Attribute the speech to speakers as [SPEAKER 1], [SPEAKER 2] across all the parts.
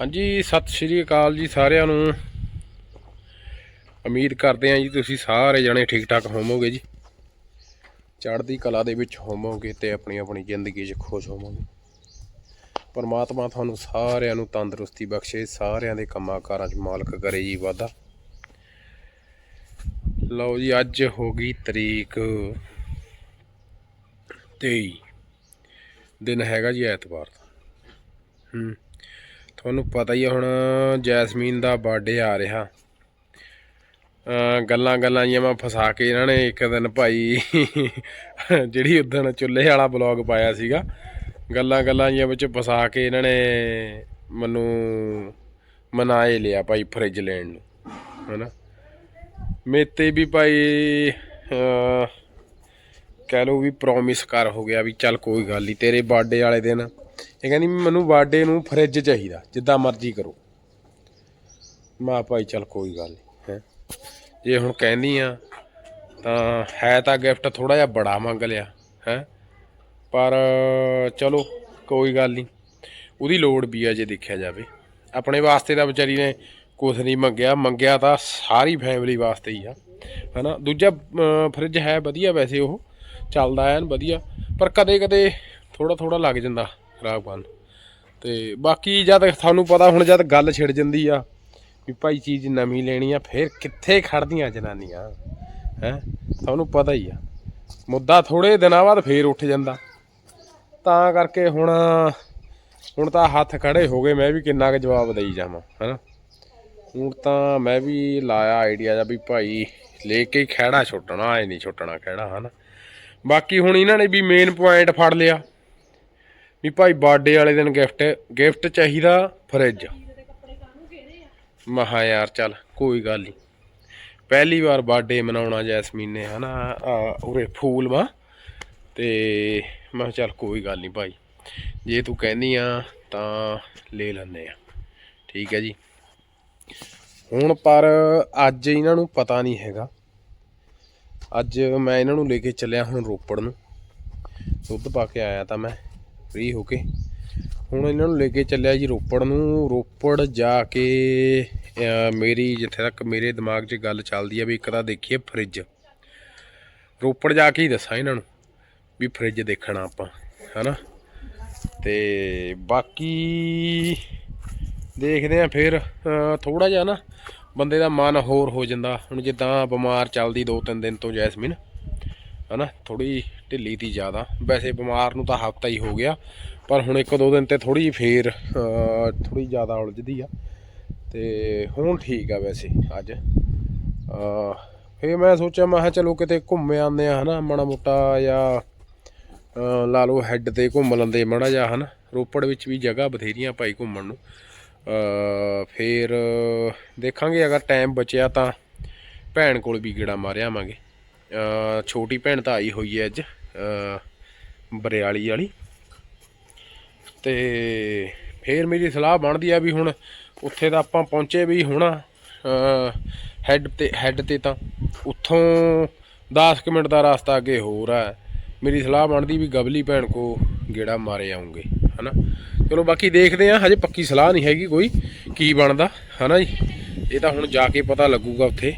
[SPEAKER 1] ਹਾਂਜੀ, ਸਤਿ ਸ਼੍ਰੀ ਅਕਾਲ ਜੀ ਸਾਰਿਆਂ ਨੂੰ। ਉਮੀਦ ਕਰਦੇ ਹਾਂ ਜੀ ਤੁਸੀਂ ਸਾਰੇ ਜਣੇ ਠੀਕ ਠਾਕ ਹੋਵੋਗੇ ਜੀ। ਚੜ੍ਹਦੀ ਕਲਾ ਦੇ ਵਿੱਚ ਹੋਵੋਗੇ ਤੇ ਆਪਣੀ ਆਪਣੀ ਜ਼ਿੰਦਗੀ 'ਚ ਖੁਸ਼ ਹੋਵੋਗੇ। ਪਰਮਾਤਮਾ ਤੁਹਾਨੂੰ ਸਾਰਿਆਂ ਨੂੰ ਤੰਦਰੁਸਤੀ ਬਖਸ਼ੇ, ਸਾਰਿਆਂ ਦੇ ਕੰਮਾਂ ਕਾਰਾਂ 'ਚ ਮਾਲਕ ਕਰੇ ਜੀ ਵਾਧਾ। ਲਓ ਜੀ, ਅੱਜ ਹੋ ਗਈ ਤਰੀਕ 23 ਦਿਨ ਹੈਗਾ ਜੀ ਐਤਵਾਰ ਦਾ। ਹੂੰ। ਤੁਹਾਨੂੰ ਪਤਾ ਹੀ ਆ ਹੁਣ ਜੈਸਮੀਨ ਦਾ ਬਰਥਡੇ ਆ ਰਿਹਾ। ਗੱਲਾਂ ਗੱਲਾਂ ਜੀਆਂ ਮੈਂ ਫਸਾ ਕੇ ਇਹਨਾਂ ਨੇ ਇੱਕ ਦਿਨ ਭਾਈ ਜਿਹੜੀ ਉਦਣ ਚੁੱਲ੍ਹੇ ਵਾਲਾ ਬਲੌਗ ਪਾਇਆ ਸੀਗਾ, ਗੱਲਾਂ ਗੱਲਾਂ ਜੀਆਂ ਵਿੱਚ ਫਸਾ ਕੇ ਇਹਨਾਂ ਨੇ ਮੈਨੂੰ ਮਨਾਏ ਲਿਆ ਭਾਈ ਫਰਿੱਜ ਲੈਣ ਨੂੰ, ਹਨਾ। ਮੇਤੇ ਵੀ ਭਾਈ ਕਹਿ ਲਓ ਵੀ ਪ੍ਰੋਮਿਸ ਕਰ ਹੋ ਗਿਆ ਵੀ ਚੱਲ ਕੋਈ ਗੱਲ ਨਹੀਂ ਤੇਰੇ ਬਰਥਡੇ ਵਾਲੇ ਦਿਨ ਇਹ ਕਹਿੰਦੀ ਮੈਨੂੰ ਬਰਥਡੇ ਨੂੰ ਫਰਿੱਜ ਚਾਹੀਦਾ, ਜਿੱਦਾਂ ਮਰਜ਼ੀ ਕਰੋ। ਮਾ ਭਾਈ ਚੱਲ ਕੋਈ ਗੱਲ ਨਹੀਂ ਹੈ। ਜੇ ਹੁਣ ਕਹਿੰਦੀ ਆ, ਤਾਂ ਹੈ ਤਾਂ ਗਿਫਟ ਥੋੜਾ ਜਿਹਾ ਬੜਾ ਮੰਗ ਲਿਆ, ਹੈ। ਪਰ ਚਲੋ, ਕੋਈ ਗੱਲ ਨਹੀਂ ਉਹਦੀ ਲੋੜ ਵੀ ਆ ਜੇ ਦੇਖਿਆ ਜਾਵੇ। ਆਪਣੇ ਵਾਸਤੇ ਤਾਂ ਵਿਚਾਰੀ ਨੇ ਕੁਛ ਨਹੀਂ ਮੰਗਿਆ ਮੰਗਿਆ ਤਾਂ ਸਾਰੀ ਫੈਮਿਲੀ ਵਾਸਤੇ ਹੀ ਆ, ਹਨਾ। ਦੂਜਾ ਫਰਿੱਜ ਹੈ ਵਧੀਆ ਵੈਸੇ ਉਹ, ਚੱਲਦਾ ਐਨ ਵਧੀਆ, ਪਰ ਕਦੇ ਕਦੇ ਥੋੜਾ ਥੋੜਾ ਲੱਗ ਜਾਂਦਾ। ਖਰਾਬ ਕਰਨ। ਤੇ ਬਾਕੀ ਜਦ ਤੁਹਾਨੂੰ ਪਤਾ, ਹੁਣ ਜਦ ਗੱਲ ਛਿੜ ਜਾਂਦੀ ਆ ਵੀ ਭਾਈ ਚੀਜ਼ ਨਵੀਂ ਲੈਣੀ ਆ, ਫਿਰ ਕਿੱਥੇ ਖੜਦੀਆਂ ਜਨਾਨੀਆਂ? ਹੈ? ਤੁਹਾਨੂੰ ਪਤਾ ਹੀ ਆ। ਮੁੱਦਾ ਥੋੜੇ ਦਿਨਾਂ ਬਾਅਦ ਫੇਰ ਉੱਠ ਜਾਂਦਾ। ਤਾਂ ਕਰਕੇ ਹੁਣ ਹੁਣ ਤਾਂ ਹੱਥ ਖੜੇ ਹੋ ਗਏ, ਮੈਂ ਵੀ ਕਿੰਨਾ ਕੁ ਜਵਾਬ ਦੇਈ ਜਾਵਾਂ, ਹੈਨਾ? ਹੁਣ ਤਾਂ ਮੈਂ ਵੀ ਲਾਇਆ ਆਈਡੀਆ ਜਾਂ ਵੀ ਭਾਈ ਲੈ ਕੇ ਹੀ ਛੁੱਟਣਾ, ਐ ਨਹੀਂ ਛੁੱਟਣਾ ਖਹਿੜਾ, ਹਨਾ? ਬਾਕੀ ਹੁਣ ਇਹਨਾਂ ਨੇ ਵੀ ਮੇਨ ਪੁਆਇੰਟ ਫੜ ਲਿਆ। ਵੀ ਭਾਈ ਬਰਥਡੇ ਵਾਲੇ ਦਿਨ ਗਿਫਟ ਗਿਫਟ ਚਾਹੀਦਾ ਫਰਿੱਜ ਮਹਾ ਯਾਰ ਚੱਲ ਕੋਈ ਗੱਲ ਨਹੀਂ ਪਹਿਲੀ ਵਾਰ ਬਰਥਡੇ ਮਨਾਉਣਾ ਜੈਸਮੀਨ ਨੇ ਹਨਾ ਆ, ਉਰੇ ਫੂਲ ਵਾ। ਤੇ ਮੈਂ ਕਿਹਾ ਚੱਲ ਕੋਈ ਗੱਲ ਨਹੀਂ ਭਾਈ ਜੇ ਤੂੰ ਕਹਿੰਦੀ ਆ ਤਾਂ ਲੈ ਲੈਂਦੇ ਆ। ਠੀਕ ਹੈ ਜੀ। ਹੁਣ ਪਰ ਅੱਜ ਇਹਨਾਂ ਨੂੰ ਪਤਾ ਨਹੀਂ ਹੈਗਾ। ਅੱਜ ਮੈਂ ਇਹਨਾਂ ਨੂੰ ਲੈ ਕੇ ਚੱਲਿਆ ਹੁਣ ਰੋਪੜ ਨੂੰ। ਦੁੱਧ ਪਾ ਕੇ ਆਇਆ ਤਾਂ ਮੈਂ। ਫ੍ਰੀ ਹੋ ਕੇ। ਹੁਣ ਇਹਨਾਂ ਨੂੰ ਲੈ ਕੇ ਚੱਲਿਆ ਜੀ ਰੋਪੜ ਨੂੰ। ਰੋਪੜ ਜਾ ਕੇ ਮੇਰੀ ਜਿੱਥੇ ਤੱਕ ਮੇਰੇ ਦਿਮਾਗ 'ਚ ਗੱਲ ਚੱਲਦੀ ਆ ਵੀ ਇੱਕ ਤਾਂ ਦੇਖੀਏ ਫਰਿੱਜ ਰੋਪੜ ਜਾ ਕੇ ਹੀ ਦੱਸਾਂ ਇਹਨਾਂ ਨੂੰ ਵੀ ਫਰਿੱਜ ਦੇਖਣਾ ਆਪਾਂ, ਹਨਾ? ਤੇ ਬਾਕੀ ਦੇਖਦੇ ਆ ਫਿਰ ਥੋੜਾ ਜਿਹਾ ਨਾ ਬੰਦੇ ਦਾ ਮਨ ਹੋਰ ਹੋ ਜਾਂਦਾ। ਹੁਣ ਜਿੱਦਾਂ ਬਿਮਾਰ ਚੱਲਦੀ ਦੋ ਤਿੰਨ ਦਿਨ ਤੋਂ ਜੈਸਮੀਨ। ਹਨਾ ਥੋੜੀ ਢਿੱਲੀ ਤੀ ਜ਼ਿਆਦਾ। ਵੈਸੇ ਬਿਮਾਰ ਨੂੰ ਤਾਂ ਹਫਤਾ ਹੀ ਹੋ ਗਿਆ ਪਰ ਹੁਣ ਇੱਕ ਦੋ ਦਿਨ ਤੇ ਥੋੜੀ ਜਿਹੀ ਫੇਰ ਥੋੜੀ ਜ਼ਿਆਦਾ ਉਲਝਦੀ ਆ। ਤੇ ਹੁਣ ਠੀਕ ਆ ਵੈਸੇ ਅੱਜ। ਅਹ, ਮੈਂ ਸੋਚਿਆ ਮੈਂ ਕਿਹਾ ਚਲੋ ਕਿਤੇ ਘੁੰਮ ਆਉਂਦੇ ਆ ਹਨਾ ਮਾੜਾ ਮੋਟਾ ਜਾਂ ਲਾ ਲਓ ਹੈੱਡ ਤੇ ਘੁੰਮ ਲੈਂਦੇ ਮਾੜਾ ਜਿਹਾ ਹਨਾ। ਰੋਪੜ ਵਿੱਚ ਵੀ ਜਗ੍ਹਾ ਬਥੇਰੀਆਂ ਭਾਈ ਘੁੰਮਣ ਨੂੰ। ਅਹ, ਫੇਰ ਦੇਖਾਂਗੇ ਅਗਰ ਟਾਈਮ ਬਚਿਆ ਤਾਂ ਭੈਣ ਕੋਲ ਵੀ ਗੇੜਾ ਮਾਰਿਆਵਾਂਗੇ ਛੋਟੀ ਭੈਣ ਤਾਂ ਆਈ ਹੋਈ ਹੈ ਅੱਜ ਬਰਿਆਲੀ ਵਾਲੀ। ਤੇ ਫੇਰ ਮੇਰੀ ਸਲਾਹ ਬਣਦੀ ਆ ਵੀ ਹੁਣ ਉੱਥੇ ਤਾਂ ਆਪਾਂ ਪਹੁੰਚੇ ਵੀ ਹੋਣਾ ਹੈੱਡ ਤੇ ਹੈੱਡ ਤੇ ਤਾਂ। ਉੱਥੋਂ 10 ਕੁ ਮਿੰਟ ਦਾ ਰਸਤਾ ਅੱਗੇ ਹੋਰ ਆ। ਮੇਰੀ ਸਲਾਹ ਬਣਦੀ ਵੀ ਗਬਲੀ ਭੈਣ ਕੋ ਗੇੜਾ ਮਾਰੇ ਆਉਂਗੇ, ਹਨਾ। ਚਲੋ ਬਾਕੀ ਦੇਖਦੇ ਆ, ਹਜੇ ਪੱਕੀ ਸਲਾਹ ਨਹੀਂ ਹੈਗੀ ਕੋਈ, ਕੀ ਬਣਦਾ, ਹਨਾ ਜੀ। ਇਹ ਤਾਂ ਹੁਣ ਜਾ ਕੇ ਪਤਾ ਲੱਗੂਗਾ ਉੱਥੇ।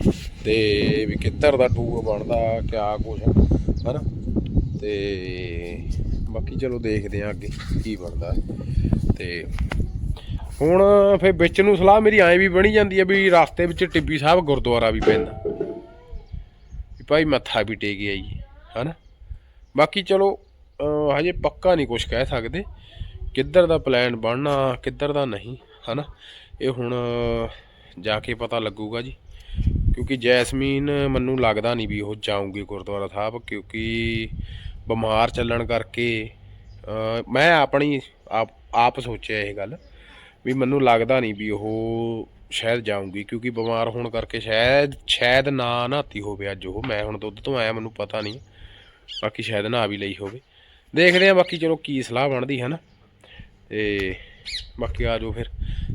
[SPEAKER 1] ਤੇ ਵੀ ਕਿੱਧਰ ਦਾ ਟੂਰ ਬਣਦਾ, ਕਿਆ ਕੁਛ ਹਨਾ? ਤੇ ਬਾਕੀ ਚਲੋ ਦੇਖਦੇ ਆ ਅੱਗੇ ਕੀ ਬਣਦਾ। ਤੇ ਹੁਣ ਫੇ ਵਿੱਚ ਨੂੰ ਸਲਾਹ ਮੇਰੀ ਐਂ ਵੀ ਬਣੀ ਜਾਂਦੀ ਹੈ ਵੀ ਰਸਤੇ ਵਿੱਚ ਟਿੱਬੀ ਸਾਹਿਬ ਗੁਰਦੁਆਰਾ ਵੀ ਪੈਂਦਾ। ਵੀ ਭਾਈ ਮੱਥਾ ਵੀ ਟੇਕ ਆਈਏ, ਹਨਾ? ਬਾਕੀ ਚਲੋ ਹਜੇ ਪੱਕਾ ਨਹੀਂ ਕੁਝ ਕਹਿ ਸਕਦੇ ਕਿੱਧਰ ਦਾ ਪਲਾਨ ਬਣਨਾ, ਕਿੱਧਰ ਦਾ ਨਹੀਂ, ਹਨਾ? ਇਹ ਹੁਣ ਜਾ ਕੇ ਪਤਾ ਲੱਗੂਗਾ ਜੀ। ਕਿਉਂਕਿ ਜੈਸਮੀਨ ਮੈਨੂੰ ਲੱਗਦਾ ਨਹੀਂ ਵੀ ਉਹ ਜਾਊਂਗੀ ਗੁਰਦੁਆਰਾ ਸਾਹਿਬ, ਕਿਉਂਕਿ ਬਿਮਾਰ ਚੱਲਣ ਕਰਕੇ ਮੈਂ ਆਪਣੀ ਆਪ ਆਪ ਸੋਚਿਆ ਇਹ ਗੱਲ ਵੀ ਮੈਨੂੰ ਲੱਗਦਾ ਨਹੀਂ ਵੀ ਉਹ ਸ਼ਾਇਦ ਜਾਊਂਗੀ, ਕਿਉਂਕਿ ਬਿਮਾਰ ਹੋਣ ਕਰਕੇ ਸ਼ਾਇਦ ਸ਼ਾਇਦ ਨਾ ਨਹਾਤੀ ਹੋਵੇ ਅੱਜ ਉਹ, ਮੈਂ ਹੁਣ ਦੁੱਧ ਤੋਂ ਆਇਆ, ਮੈਨੂੰ ਪਤਾ ਨਹੀਂ, ਬਾਕੀ ਸ਼ਾਇਦ ਨਹਾ ਵੀ ਲਈ ਹੋਵੇ। ਦੇਖਦੇ ਆ ਬਾਕੀ ਚਲੋ ਕੀ ਸਲਾਹ ਬਣਦੀ ਹੈ ਨਾ ਤੇ ਬਾਕੀ ਆ ਜਾਓ ਫਿਰ,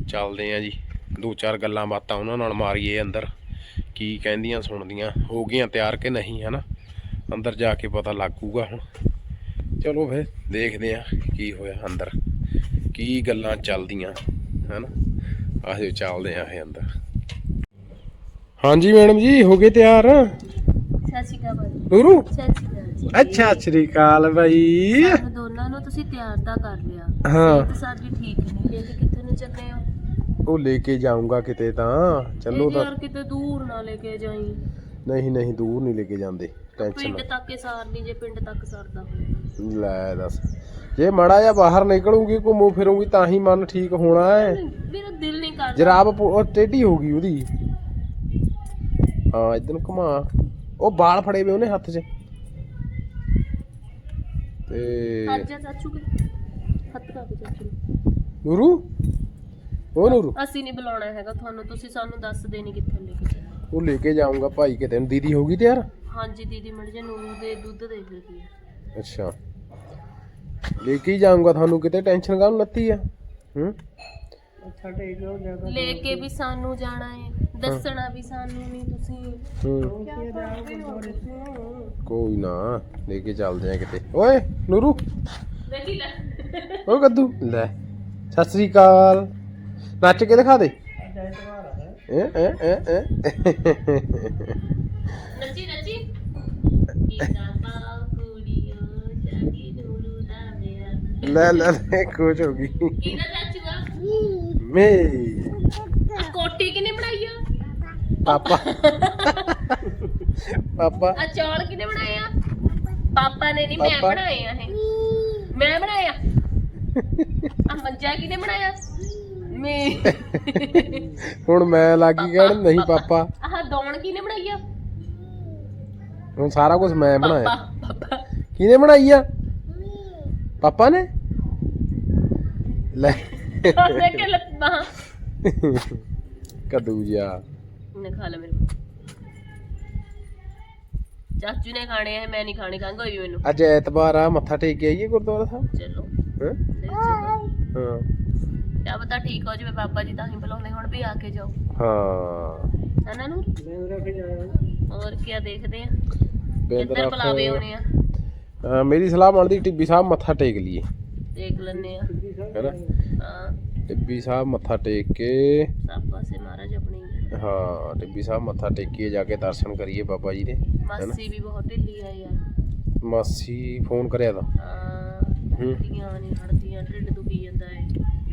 [SPEAKER 1] ਚੱਲਦੇ ਆ ਜੀ, ਦੋ ਚਾਰ ਗੱਲਾਂ ਬਾਤਾਂ ਉਹਨਾਂ ਨਾਲ ਮਾਰੀਏ ਅੰਦਰ। ਕੀ ਕਹਿੰਦੀਆਂ ਸੁਣਦੀਆਂ ਹੋ ਗਈਆਂ ਤਿਆਰ ਕਿ ਨਹੀਂ ਹਨਾ? ਅੰਦਰ ਜਾ ਕੇ ਪਤਾ ਲੱਗੂਗਾ ਹੁਣ। ਚਲੋ ਫਿਰ ਦੇਖਦੇ ਆ ਕੀ ਹੋਇਆ ਅੰਦਰ। ਕੀ ਗੱਲਾਂ ਚੱਲਦੀਆਂ ਹਨਾ? ਆਜੋ ਚੱਲਦੇ ਆਂ ਇਹ ਅੰਦਰ। ਹਾਂਜੀ ਮੈਡਮ ਜੀ ਹੋ ਗਏ ਤਿਆਰ?
[SPEAKER 2] ਸਤਿ ਸ਼੍ਰੀ ਅਕਾਲ
[SPEAKER 1] ਨੂਰੂ
[SPEAKER 2] ਸਤਿ ਸ਼੍ਰੀ ਅਕਾਲ ਜੀ।
[SPEAKER 1] ਅੱਛਾ ਸ੍ਰੀ ਅਕਾਲ ਬਾਈ
[SPEAKER 2] ਸਾਨੂੰ ਦੋਨਾਂ ਨੂੰ ਤੁਸੀਂ ਤਿਆਰ ਤਾਂ ਕਰ ਲਿਆ।
[SPEAKER 1] ਹਾਂ।
[SPEAKER 2] ਸਿਹਤ ਸਾਡੀ ਠੀਕ ਨਹੀਂ ਹੋ
[SPEAKER 1] ਉਹ ਲੈ ਕੇ ਜਾਊਂਗਾ ਕਿਤੇ ਤਾਂ। ਚੱਲੋ
[SPEAKER 2] ਇਹ
[SPEAKER 1] ਤਾਂ।
[SPEAKER 2] ਯਾਰ ਕਿਤੇ ਦੂਰ ਨਾ ਲੈ ਕੇ ਜਾਈ।
[SPEAKER 1] ਨਹੀਂ ਨਹੀਂ ਦੂਰ ਨਹੀਂ ਲੈ ਕੇ ਜਾਂਦੇ। ਟੈਨਸ਼ਨ
[SPEAKER 2] ਪਿੰਡ ਤੱਕ ਹੀ ਸਾਰਨੀ ਜੇ ਪਿੰਡ ਤੱਕ ਸਰਦਾ ਹੋਵੇ।
[SPEAKER 1] ਲੈ ਦੱਸ। ਜੇ ਮੜਾ ਜਾਂ ਬਾਹਰ ਨਿਕਲੂਗੀ ਘੁੰਮੂ ਫਿਰੂੰਗੀ ਤਾਂ ਹੀ ਮਨ ਠੀਕ ਹੋਣਾ ਹੈ।
[SPEAKER 2] ਮੇਰਾ ਦਿਲ ਨਹੀਂ ਕਰਦਾ।
[SPEAKER 1] ਜਰਾਬ ਪੁ- ਉਹ ਟੇਢੀ ਹੋ ਗਈ ਉਹਦੀ। ਹਾਂ ਨੂੰ ਘੁਮਾ। ਉਹ ਵਾਲ ਫੜੇ ਵੇ ਉਹਨੇ ਹੱਥ 'ਚ। ਤੇ
[SPEAKER 2] ਅੱਜ ਚਾਚੂ ਕੇ। ਹੱਥ ਕਾ ਚਾਚੂ ਨੂੰ।
[SPEAKER 1] ਨੂਰੂ ਉਹ ਨੂਰੂ?
[SPEAKER 2] ਅਸੀਂ ਨਹੀਂ ਬੁਲਾਉਣਾ ਹੈਗਾ ਤੁਹਾਨੂੰ ਤੁਸੀਂ ਸਾਨੂੰ ਦੱਸ ਦੇਣੀ ਕਿੱਥੇ ਲੈ ਕੇ ਚੱਲੇ
[SPEAKER 1] ਉਹ ਲੈ ਕੇ ਜਾਊਂਗਾ ਭਾਈ ਕਿਤੇ। ਨੂੰ ਦੀਦੀ ਹੋ ਗਈ ਤਿਆਰ?
[SPEAKER 2] ਹਾਂਜੀ ਦੀਦੀ ਮੜ ਜੇ ਨੂਰੂ ਦੇ ਦੁੱਧ ਰਹੀ ਹੈ
[SPEAKER 1] ਅੱਛਾ। ਲੈ ਕੇ ਹੀ ਜਾਊਂਗਾ ਤੁਹਾਨੂੰ ਕਿਤੇ ਟੈਨਸ਼ਨ ਕਾਹਨੂੰ ਲੱਤੀ ਆ? ਹੂੰ?
[SPEAKER 2] ਲੈ ਕੇ ਵੀ ਸਾਨੂੰ ਜਾਣਾ ਹੈ। ਦੱਸਣਾ ਵੀ ਸਾਨੂੰ ਨਹੀਂ ਤੁਸੀਂ।
[SPEAKER 1] ਹੂੰ।
[SPEAKER 2] ਹੋ?
[SPEAKER 1] ਕੋਈ ਨਾ ਲੈ ਕੇ ਚੱਲਦੇ ਆ ਕਿਤੇ। ਓਏ ਨੂਰੂ।
[SPEAKER 2] ਵੇਖੀ ਲੈ।
[SPEAKER 1] ਓ ਕੱਦੂ ਲੈ ਸਤਿ ਸ੍ਰੀ ਅਕਾਲ। ਨੱਚ ਕੇ ਦਿਖਾ ਦੇ। ਏ ਏ ਏ ਏ
[SPEAKER 2] ਨੱਚੀ ਨੱਚੀ।
[SPEAKER 1] ਲੈ ਲੈ ਲੈ ਖੁਸ਼ ਹੋ ਗਈ।
[SPEAKER 2] ਕਿਹਦਾ ਚਾਚੂਆ
[SPEAKER 1] ਮੇ
[SPEAKER 2] ਕੋਟੀ ਕਿਨੇ ਬਣਾਈ ਆ?
[SPEAKER 1] ਪਾਪਾ। ਪਾਪਾ।
[SPEAKER 2] ਆ ਚੌਲ ਕਿਨੇ ਬਣਾਏ ਆ? ਪਾਪਾ ਨੇ ਨਹੀਂ ਮੈਂ। ਬਣਾਏ ਆ ਇਹ। ਮੈਂ ਬਣਾਇਆ ਆ। ਮੰਜਾ ਕਿਨੇ ਬਣਾਇਆ? ਮੈਂ
[SPEAKER 1] ਹੁਣ ਮੈਂ ਲੱਗੀ ਕਹਿਣ ਨਹੀਂ ਪਾਪਾ।
[SPEAKER 2] ਆਹ ਦੌਣ ਕਿਨੇ ਬਣਾਈ ਆ?
[SPEAKER 1] ਹੁਣ ਸਾਰਾ ਕੁਝ ਮੈਂ ਬਣਾਇਆ।
[SPEAKER 2] ਪਾਪਾ। ਪਾਪਾ
[SPEAKER 1] ਕਿਹਨੇ ਬਣਾਈ ਆ? ਪਾਪਾ ਨੇ? ਲੈ।
[SPEAKER 2] ਉਹਨੇ ਕਿ ਲੱਤਾਂ।
[SPEAKER 1] ਕੱਦੂ ਜਿਆ
[SPEAKER 2] ਨੇ ਖਾ ਲੈ ਮੇਰੇ ਕੋਲ। ਚਾਚੂ ਨੇ ਖਾਣੇ ਆ ਮੈਂ ਨਹੀਂ ਖਾਣੇ ਖੰਗ ਹੋਈ ਮੈਨੂੰ।
[SPEAKER 1] ਅੱਜ ਐਤਵਾਰ ਆ ਮੱਥਾ ਟੇਕ ਕੇ ਆਈਏ ਗੁਰਦੁਆਰਾ ਸਾਹਿਬ?
[SPEAKER 2] ਚਲੋ।
[SPEAKER 1] ਹੈਂ?
[SPEAKER 2] ਲੈ ਚਲੋ।
[SPEAKER 1] ਹਾਂ।
[SPEAKER 2] ਕਿਆ ਪਤਾ ਠੀਕ ਹੋ ਜਾਵੇ ਬਾਬਾ ਜੀ ਤਾਂ ਹੀ ਬੁਲਾਉਂਦੇ ਹੁਣ ਵੀ ਆ ਕੇ ਜਾਓ।
[SPEAKER 1] ਹਾਂ।
[SPEAKER 2] ਹੈ ਨੂੰ ਹੋਰ ਕੀ ਦੇਖਦੇ ਆ। ਕਿੱਧਰ ਬੁਲਾਵੇ ਹੋਣੇ ਆ?
[SPEAKER 1] ਮੇਰੀ ਸਲਾਹ ਬਣਦੀ ਟਿੱਬੀ ਸਾਹਿਬ ਮੱਥਾ ਟੇਕ ਲਈਏ।
[SPEAKER 2] ਦੇਖ ਲੈਣੇ ਆ।
[SPEAKER 1] ਹੈਨਾ
[SPEAKER 2] ਹਾਂ
[SPEAKER 1] ਟਿੱਬੀ ਸਾਹਿਬ ਮੱਥਾ ਟੇਕ ਕੇ
[SPEAKER 2] ਸਭ ਪਾਸੇ ਮਹਾਰਾਜ ਆਪਣੀ। ਹੀ
[SPEAKER 1] ਟਿੱਬੀ ਸਾਹਿਬ ਮੱਥਾ ਟੇਕੀਏ ਜਾ ਕੇ ਦਰਸ਼ਨ ਕਰੀਏ ਬਾਬਾ ਜੀ ਦੇ।
[SPEAKER 2] ਮਾਸੀ ਵੀ ਬਹੁਤ ਢਿੱਲੀ ਆ ਯਾਰ।
[SPEAKER 1] ਮਾਸੀ ਫੋਨ ਕਰਿਆ ਤਾਂ।
[SPEAKER 2] ਹਾਂ
[SPEAKER 1] ਹੂੰ।
[SPEAKER 2] ਢਿੱਡੀਆਂ ਨਹੀਂ ਹੜਦੀਆਂ ਢਿੱਡ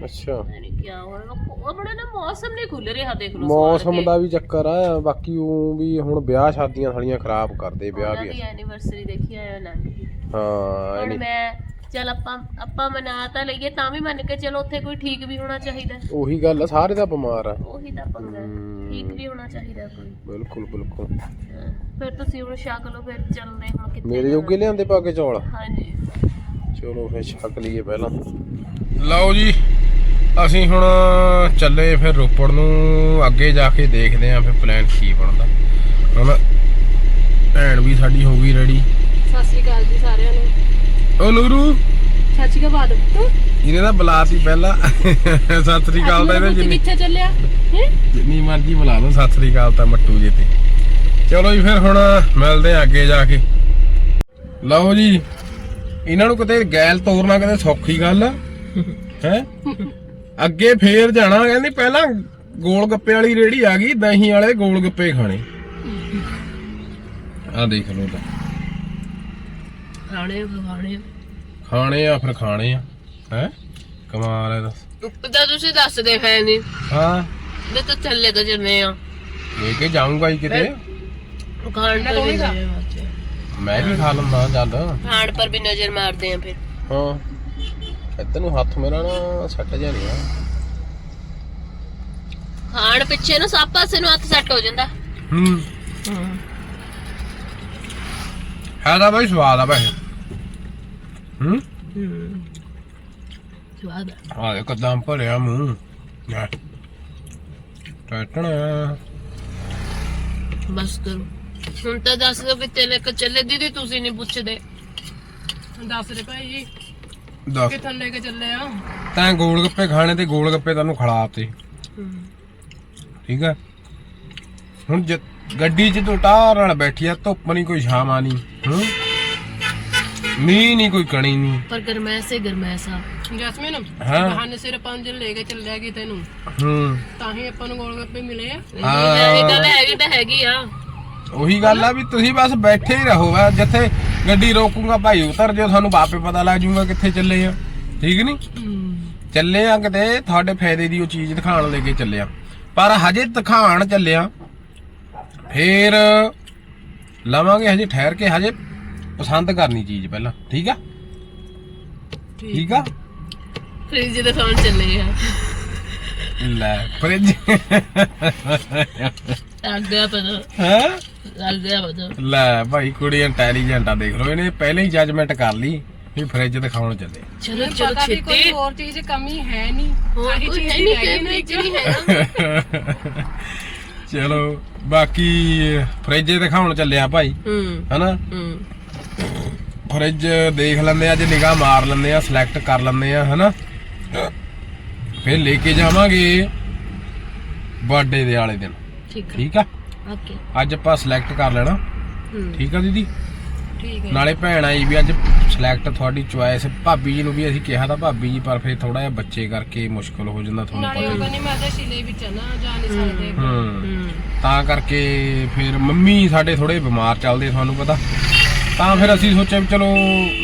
[SPEAKER 1] ਅੱਛਾ।
[SPEAKER 2] ਨਹੀਂ ਕੀ ਹੋਇਆ। ਉਹ ਬੜਾ ਨਾ ਮੌਸਮ ਨਹੀਂ ਖੁੱਲ ਰਿਹਾ ਦੇਖ ਲਓ
[SPEAKER 1] ਮੌਸਮ ਦਾ ਵੀ ਚੱਕਰ ਆ ਬਾਕੀ ਉਹ ਵੀ ਹੁਣ ਵਿਆਹ ਸ਼ਾਦੀਆਂ ਸਾਲੀਆਂ ਖਰਾਬ ਕਰਦੇ ਵਿਆਹ ਵੀ
[SPEAKER 2] ਦੀ ਐਨੀਵਰਸਰੀ ਦੇਖੀ ਆਇਆ ਨਾ
[SPEAKER 1] ਹਾਂ
[SPEAKER 2] ਹੁਣ
[SPEAKER 1] ਐਨੀ-
[SPEAKER 2] ਮੈਂ ਚਲ ਆਪਾਂ ਆਪਾਂ ਮਨਾ ਤਾਂ ਲਈਏ ਤਾਂ ਵੀ ਮੰਨ ਕੇ ਚਲੋ ਉੱਥੇ ਕੋਈ ਠੀਕ ਵੀ ਹੋਣਾ ਚਾਹੀਦਾ।
[SPEAKER 1] ਉਹੀ ਗੱਲ ਆ ਸਾਰੇ ਤਾਂ ਬਿਮਾਰ ਆ।
[SPEAKER 2] ਉਹੀ ਤਾਂ ਪੰਗਾ। ਠੀਕ ਵੀ ਹੋਣਾ ਚਾਹੀਦਾ ਕੋਈ।
[SPEAKER 1] ਬਿਲਕੁਲ ਬਿਲਕੁਲ।
[SPEAKER 2] ਫਿਰ ਤੁਸੀਂ ਹੁਣ ਛਕ ਲਓ ਫਿਰ ਚੱਲਦੇ ਹੁਣ ਕਿੱਥੇ
[SPEAKER 1] ਮੇਰੇ ਜੋਗੇ ਲਿਆਂਦੇ ਪਾ ਕੇ ਚੌਲ?
[SPEAKER 2] ਹਾਂਜੀ।
[SPEAKER 1] ਚਲੋ ਫਿਰ ਛਕ ਲਈਏ ਪਹਿਲਾਂ। ਲਓ ਜੀ। ਅਸੀਂ ਹੁਣ ਚੱਲੇ ਫਿਰ ਰੋਪੜ ਨੂੰ ਅੱਗੇ ਜਾ ਕੇ ਦੇਖਦੇ ਆਂ ਫਿਰ ਪਲਾਨ ਕੀ ਬਣਦਾ। ਹੁਣ ਭੈਣ ਵੀ ਸਾਡੀ ਹੋ ਗਈ ਰੈਡੀ
[SPEAKER 2] ਸਤਿ ਸ਼੍ਰੀ ਅਕਾਲ ਜੀ ਸਾਰਿਆਂ ਨੂੰ।
[SPEAKER 1] ਓ ਨੂਰੂ
[SPEAKER 2] ਸਤਿ ਸ਼੍ਰੀ ਅਕਾਲ ਤੂੰ
[SPEAKER 1] ਇਹਨੇ ਤਾਂ ਬੁਲਾਤੀ ਪਹਿਲਾਂ। ਸਤਿ ਸ੍ਰੀ ਅਕਾਲ ਤਾਂ ਇਹਨੇ ਜਿੰਨੀ
[SPEAKER 2] ਕਿੱਥੇ ਚੱਲਿਆ? ਹੈ?
[SPEAKER 1] ਜਿੰਨੀ ਮਰਜ਼ੀ ਬੁਲਾ ਲਓ ਸਤਿ ਸ੍ਰੀ ਅਕਾਲ ਤਾਂ ਮੱਟੂ ਜੀ ਤੇ। ਚਲੋ ਜੀ ਫਿਰ ਹੁਣ ਮਿਲਦੇ ਆਂ ਅੱਗੇ ਜਾ ਕੇ। ਲਓ ਜੀ ਇਹਨਾਂ ਨੂੰ ਕਿਤੇ ਗੈਲ ਤੋਰਨਾ ਕਿਤੇ ਸੌਖੀ ਗੱਲ ਹੈ? ਅੱਗੇ ਫੇਰ ਜਾਣਾ ਕਹਿੰਦੀ ਪਹਿਲਾਂ ਗੋਲ ਗੱਪੇ ਵਾਲੀ ਰੇੜੀ ਆ ਗਈ ਦਹੀਂ ਵਾਲੇ ਗੋਲ ਗੱਪੇ ਖਾਣੇ। ਆ ਦੇਖ ਲਓ ਤਾਂ।
[SPEAKER 2] ਖਾਣੇ ਖਾਣੇ
[SPEAKER 1] ਖਾਣੇ ਆ ਫਿਰ ਖਾਣੇ ਆ। ਹੈ? ਕਮਾਲ ਹੈ ਦੱਸ।
[SPEAKER 2] ਤਾਂ ਤੁਸੀਂ ਦੱਸਦੇ ਫੈ ਨਹੀਂ
[SPEAKER 1] ਹਾਂ।
[SPEAKER 2] ਜੇ ਤੂੰ ਚੱਲੇ ਤਾਂ ਜੰਨੇ ਆ।
[SPEAKER 1] ਲੈ ਕੇ ਜਾਊਂਗਾ ਹੀ ਕਿਤੇ।
[SPEAKER 2] ਖਾਣ
[SPEAKER 1] ਮੈਂ ਵੀ ਖਾ ਲੰਦਾ ਚੱਲ।
[SPEAKER 2] ਖਾਣ ਪਰ ਵੀ ਨਜ਼ਰ ਮਾਰਦੇ ਆ ਫਿਰ।
[SPEAKER 1] ਹਾਂ। ਇੱਧਰ ਨੂੰ ਹੱਥ ਮੇਰਾ ਨਾ ਸੱਟ ਜਾ ਆ।
[SPEAKER 2] ਖਾਣ ਪਿੱਛੇ ਨਾ ਸਭ ਪਾਸੇ ਨੂੰ ਹੱਥ ਸੈੱਟ ਹੋ ਜਾਂਦਾ।
[SPEAKER 1] ਹੂੰ। ਹੈ ਤਾਂ ਬਈ ਸਵਾਦ ਆ ਵੈਸੇ। ਹੂੰ।
[SPEAKER 2] ਸਵਾਦ
[SPEAKER 1] ਆ। ਦੇ ਕਦਮ ਭਰਿਆ ਮੂੰਹ। ਨਾ ਟਟਣਾ।
[SPEAKER 2] ਬਸ ਕਰੋ। ਹੁਣ ਤਾਂ ਦੱਸ ਦੋ ਕਿੱਥੇ ਲੈ ਕੇ ਚੱਲੇ ਦੀਦੀ ਤੁਸੀਂ ਨਹੀਂ ਪੁੱਛਦੇ। ਦੱਸ ਦੇ ਭਾਈ ਜੀ।
[SPEAKER 1] ਦੱਸ।
[SPEAKER 2] ਕਿੱਥੇ ਲੈ ਕੇ ਚੱਲੇ ਆ?
[SPEAKER 1] ਤੈਂ ਗੋਲ ਗੱਪੇ ਖਾਣੇ ਤੇ ਗੋਲ ਗੱਪੇ ਤੈਨੂੰ ਖਿਲਾਤੇ ਠੀਕ ਹੈ ਹੁਣ ਜੇ ਗੱਡੀ 'ਚ ਤੂੰ ਟਾਰ ਨਾਲ ਬੈਠੀ ਆ ਧੁੱਪ ਨਹੀਂ ਕੋਈ ਛਾਵਾਂ ਨਹੀਂ ਹੂੰ? ਮੀਂਹ ਨਹੀਂ ਕੋਈ ਕਣੀ ਨਹੀਂ
[SPEAKER 2] ਪਰ ਗਰਮੈਸ਼ ਆ। ਜੈਸਮੀਨ
[SPEAKER 1] ਹਾਂ।
[SPEAKER 2] ਬਹਾਨੇ ਸਿਰ ਪੰਜ ਲੈ ਕੇ ਚੱਲਿਆ ਗਈ ਤੈਨੂੰ?
[SPEAKER 1] ਹੂੰ।
[SPEAKER 2] ਤਾਂ ਹੀ ਆਪਾਂ ਨੂੰ ਗੋਲ ਗੱਪੇ ਮਿਲੇ ਆ।
[SPEAKER 1] ਹਾਂ।
[SPEAKER 2] ਇਹ ਗੱਲ ਹੈਗੀ ਤਾਂ ਹੈਗੀ ਆ।
[SPEAKER 1] ਉਹੀ ਗੱਲ ਆ ਵੀ ਤੁਸੀਂ ਬਸ ਬੈਠੇ ਹੀ ਰਹੋ ਵਾ ਜਿੱਥੇ ਗੱਡੀ ਰੋਕੂਗਾ ਭਾਈ ਉਤਰ ਜਿਓ ਤੁਹਾਨੂੰ ਬਾਪੇ ਪਤਾ ਲੱਗ ਜਾਊਗਾ ਕਿੱਥੇ ਚੱਲੇ ਆ। ਠੀਕ ਨਹੀਂ ਚੱਲੇ ਆ ਕਿਤੇ ਤੁਹਾਡੇ ਫਾਇਦੇ ਦੀ ਉਹ ਚੀਜ਼ ਦਿਖਾਣ ਲੈ ਕੇ ਚੱਲੇ ਆ। ਪਰ ਹਜੇ ਦਿਖਾਣ ਚੱਲਿਆ। ਫੇਰ ਲਵਾਂਗੇ ਹਜੇ ਠਹਿਰ ਕੇ ਹਜੇ ਪਸੰਦ ਕਰਨੀ ਚੀਜ਼ ਪਹਿਲਾਂ। ਠੀਕ ਆ? ਠੀਕ ਆ?
[SPEAKER 2] ਫ੍ਰਿਜ ਦੇ ਖਾਣ ਚੱਲੇ ਆ।
[SPEAKER 1] ਲੈ ਫ੍ਰਿਜ।
[SPEAKER 2] ਗਿਆ ਪਤਾ
[SPEAKER 1] ਹੈ? ਲੈ ਭਾਈ ਕੁੜੀ ਇੰਟੈਲੀਜੈਂਟ ਆ ਦੇਖ ਲਓ ਇਹਨੇ ਪਹਿਲੇ ਹੀ ਜੱਜਮੈਂਟ ਕਰ ਲਈ ਵੀ ਫ੍ਰਿਜ ਦਿਖਾਉਣ ਚੱਲੇ।
[SPEAKER 2] ਚਲੋ ਚਲੋ
[SPEAKER 3] ਪਤਾ ਵੀ ਕੋਈ
[SPEAKER 2] ਛੇਤੀ
[SPEAKER 3] ਹੋਰ ਚੀਜ਼ ਕਮੀ ਹੈ ਨਹੀਂ।
[SPEAKER 2] ਹੋਰ
[SPEAKER 3] ਆਹੀ
[SPEAKER 2] ਕੋਈ
[SPEAKER 3] ਚੀਜ਼
[SPEAKER 2] ਹੈ
[SPEAKER 3] ਹੀ
[SPEAKER 2] ਨਹੀਂ
[SPEAKER 3] ਰਹਿ ਗਈ
[SPEAKER 2] ਕਿ ਨਹੀਂ ਹੈਗਾ
[SPEAKER 1] ਚਲੋ ਬਾਕੀ ਫ੍ਰਿਜ ਦਿਖਾਉਣ ਚੱਲਿਆ ਭਾਈ
[SPEAKER 2] ਹੂੰ
[SPEAKER 1] ਹਨਾ?
[SPEAKER 2] ਹੂੰ।
[SPEAKER 1] ਫ੍ਰਿਜ ਦੇਖ ਲੈਂਦੇ ਆ ਜੇ ਨਿਗਾਹ ਮਾਰ ਲੈਂਦੇ ਆ ਸਿਲੈਕਟ ਕਰ ਲੈਂਦੇ ਆ ਹਨਾ? ਫਿਰ ਲੈ ਕੇ ਜਾਵਾਂਗੇ ਬਰਥਡੇ ਦੇ ਵਾਲੇ ਦਿਨ।
[SPEAKER 2] ਠੀਕ
[SPEAKER 1] ਠੀਕ ਆ?
[SPEAKER 2] ਓਕੇ
[SPEAKER 1] ਅੱਜ ਆਪਾਂ ਸਿਲੈਕਟ ਕਰ ਲੈਣਾ। ਠੀਕ ਆ ਦੀਦੀ?
[SPEAKER 3] ਠੀਕ ਹੈ।
[SPEAKER 1] ਨਾਲੇ ਭੈਣ ਆਈ ਵੀ ਅੱਜ ਸਿਲੈਕਟ ਤੁਹਾਡੀ ਚੁਆਇਸ ਭਾਬੀ ਜੀ ਨੂੰ ਵੀ ਅਸੀਂ ਕਿਹਾ ਤਾਂ ਭਾਬੀ ਜੀ ਪਰ ਫਿਰ ਥੋੜਾ ਜਿਹਾ ਬੱਚੇ ਕਰਕੇ ਮੁਸ਼ਕਲ ਹੋ ਜਾਂਦਾ ਤੁਹਾਨੂੰ
[SPEAKER 3] ਨਾਲੇ ਉਹ
[SPEAKER 1] ਪਤਾ ਹੀ
[SPEAKER 3] ਕਹਿੰਦੀ ਮੈਂ ਤਾਂ ਸਿਲੇ ਵਿੱਚ ਆ ਨਾ ਜਾ ਨਹੀਂ ਸਕਦੇ।
[SPEAKER 1] ਹੂੰ। ਤਾਂ ਕਰਕੇ ਫਿਰ ਮੰਮੀ ਸਾਡੇ ਥੋੜੇ ਬਿਮਾਰ ਚੱਲਦੇ ਤੁਹਾਨੂੰ ਪਤਾ। ਤਾਂ ਫਿਰ ਅਸੀਂ ਸੋਚਿਆ ਵੀ ਚਲੋ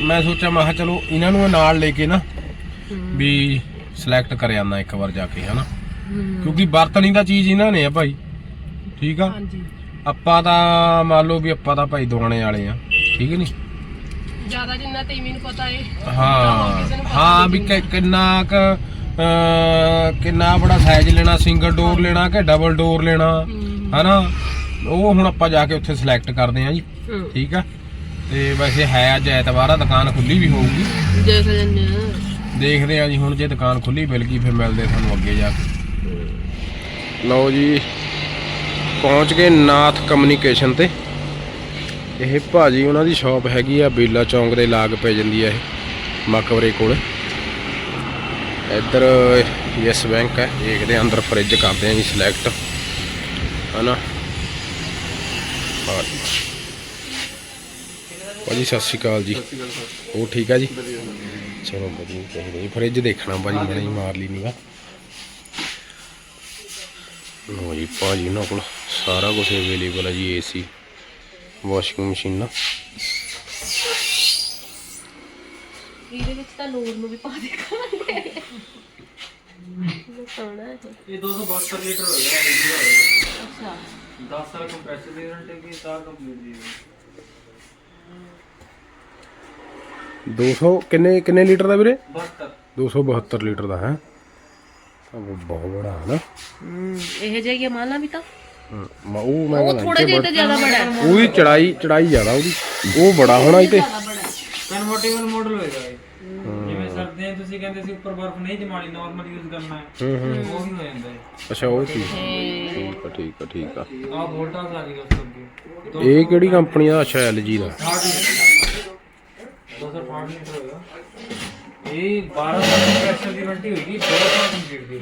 [SPEAKER 1] ਮੈਂ ਸੋਚਿਆ ਮੈਂ ਕਿਹਾ ਚਲੋ ਇਹਨਾਂ ਨੂੰ ਨਾਲ ਲੈ ਕੇ ਨਾ ਵੀ ਸਿਲੈਕਟ ਕਰ ਆਉਂਦਾ ਇੱਕ ਵਾਰ ਜਾ ਕੇ ਹਨਾ? ਕਿਉਂਕਿ ਵਰਤਣੀ ਦਾ ਚੀਜ਼ ਇਹਨਾਂ ਨੇ ਆ ਭਾਈ। ਠੀਕ ਆ?
[SPEAKER 3] ਹਾਂਜੀ।
[SPEAKER 1] ਆਪਾਂ ਤਾਂ ਮੰਨ ਲਓ ਵੀ ਆਪਾਂ ਤਾਂ ਭਾਈ ਦੁਆਣੇ ਵਾਲੇ ਆ ਠੀਕ ਨਹੀਂ?
[SPEAKER 3] ਜ਼ਿਆਦਾ ਜਿੰਨਾ ਤੇ ਮੈਨੂੰ ਪਤਾ ਏ।
[SPEAKER 1] ਹਾਂ ਹਾਂ ਵੀ ਕਿ- ਕਿੰਨਾ ਕ ਕਿੰਨਾ ਬੜਾ ਸਾਈਜ਼ ਲੈਣਾ ਸਿੰਗਲ ਡੋਰ ਲੈਣਾ ਕਿ ਡਬਲ ਡੋਰ ਲੈਣਾ ਹਨਾ? ਉਹ ਹੁਣ ਆਪਾਂ ਜਾ ਕੇ ਉੱਥੇ ਸਿਲੈਕਟ ਕਰਦੇ ਆ ਜੀ
[SPEAKER 2] ਹੂੰ।
[SPEAKER 1] ਠੀਕ ਆ? ਤੇ ਵੈਸੇ ਹੈ ਅੱਜ ਐਤਵਾਰ ਆ ਦੁਕਾਨ ਖੁੱਲੀ ਵੀ ਹੋਊਗੀ।
[SPEAKER 2] ਦੇਖ ਆ।
[SPEAKER 1] ਦੇਖਦੇ ਆ ਜੀ ਹੁਣ ਜੇ ਦੁਕਾਨ ਖੁੱਲੀ ਮਿਲ ਗਈ ਫਿਰ ਮਿਲਦੇ ਤੁਹਾਨੂੰ ਅੱਗੇ ਜਾ ਕੇ। ਲਓ ਜੀ। ਪਹੁੰਚ ਗਏ ਨਾਥ ਕਮਿਊਨੀਕੇਸ਼ਨ ਤੇ। ਇਹ ਭਾਜੀ ਉਹਨਾਂ ਦੀ ਸ਼ਾਪ ਹੈਗੀ ਆ, ਬੇਲਾ ਚੌਂਕ ਦੇ ਲਾਗ ਪੈ ਜਾਂਦੀ ਆ ਇਹ, ਮਕਵਰੇ ਕੋਲ। ਇੱਧਰ ਯੈਸ ਬੈਂਕ ਹੈ ਦੇਖਦੇ ਅੰਦਰ ਫ੍ਰਿਜ ਕਰਦੇ ਆ ਜੀ ਸਿਲੈਕਟ ਹਨਾ? ਹਾਂ। ਭਾਜੀ, ਸਤਿ ਸ਼੍ਰੀ ਅਕਾਲ ਜੀ। ਉਹ ਠੀਕ ਆ ਜੀ? ਚਲੋ ਵਧੀਆ ਚਾਹੀਦਾ ਜੀ ਫ੍ਰਿਜ ਦੇਖਣਾ ਭਾਜੀ ਮੈਂ ਮਾਰ ਲਈ ਨੀਗਾ ਲੋ ਜੀ, ਭਾਜੀ ਉਹਨਾਂ ਕੋਲ। ਸਾਰਾ ਕੁਝ ਅਵੇਲੇਬਲ ਹੈ ਜੀ ਏਸੀ ਵਾਸ਼ਿੰਗ ਮਸ਼ੀਨ ਨਾ।
[SPEAKER 2] ਇਹਦੇ ਵਿੱਚ ਤਾਂ ਲੂਣ ਨੂੰ ਵੀ ਪਾ ਦੇ
[SPEAKER 1] ਕਿੰਨੇ ਕਿੰਨੇ ਲੀਟਰ ਦਾ ਵੀਰੇ?
[SPEAKER 4] 72
[SPEAKER 1] 272 ਲੀਟਰ ਦਾ ਹੈ। ਬਹੁਤ ਬੜਾ ਹੈ ਨਾ।
[SPEAKER 2] ਹਮ ਇਹ ਜਿਹੀਆਂ ਮਾਲਾਂ ਵੀ ਤਾਂ?
[SPEAKER 1] ਮੈਂ ਉਹ ਮੈਂ
[SPEAKER 2] ਉਹ
[SPEAKER 1] ਕਹਿੰਦਾ
[SPEAKER 2] ਥੋੜਾ ਜਿਹਾ ਤਾਂ ਜ਼ਿਆਦਾ ਬੜਾ ਹੈ।
[SPEAKER 1] ਉਹਦੀ ਚੜਾਈ ਚੜਾਈ ਜ਼ਿਆਦਾ ਉਹਦੀ। ਉਹ ਬੜਾ ਹੋਣਾ ਇਹ ਤੇ।
[SPEAKER 4] ਕਨਵਰਟੇਬਲ ਮਾਡਲ ਹੋਏਗਾ ਇਹ। ਜਿਵੇਂ ਸਰਦੀਆਂ ਤੁਸੀਂ ਕਹਿੰਦੇ ਸੀ ਉੱਪਰ ਬਰਫ਼ ਨਹੀਂ ਜਮਾਣੀ ਨਾਰਮਲ ਯੂਜ਼ ਕਰਨਾ ਹੈ।
[SPEAKER 1] ਹੂੰ ਹੂੰ।
[SPEAKER 4] ਉਹ ਹੀ ਹੋ ਜਾਂਦਾ ਹੈ।
[SPEAKER 1] ਅੱਛਾ ਉਹ ਚੀਜ਼। ਠੀਕ ਆ ਠੀਕ ਆ ਠੀਕ ਆ।
[SPEAKER 4] ਆਹ ਵੋਲਟਾਸ ਆ ਗਈ। ਉਸ ਤੋਂ ਅੱਗੇ
[SPEAKER 1] ਇਹ ਕਿਹੜੀ ਕੰਪਨੀ ਦਾ ਅੱਛਾ LG ਦਾ।
[SPEAKER 4] 260 ਲੀਟਰ ਹੋਏਗਾ। ਇਹ 12 ਸਾਲ ਦੀ ਵਾਰੰਟੀ ਹੋਏਗੀ 2 ਸਾਲ ਕੰਪਲੀਟ ਦੀ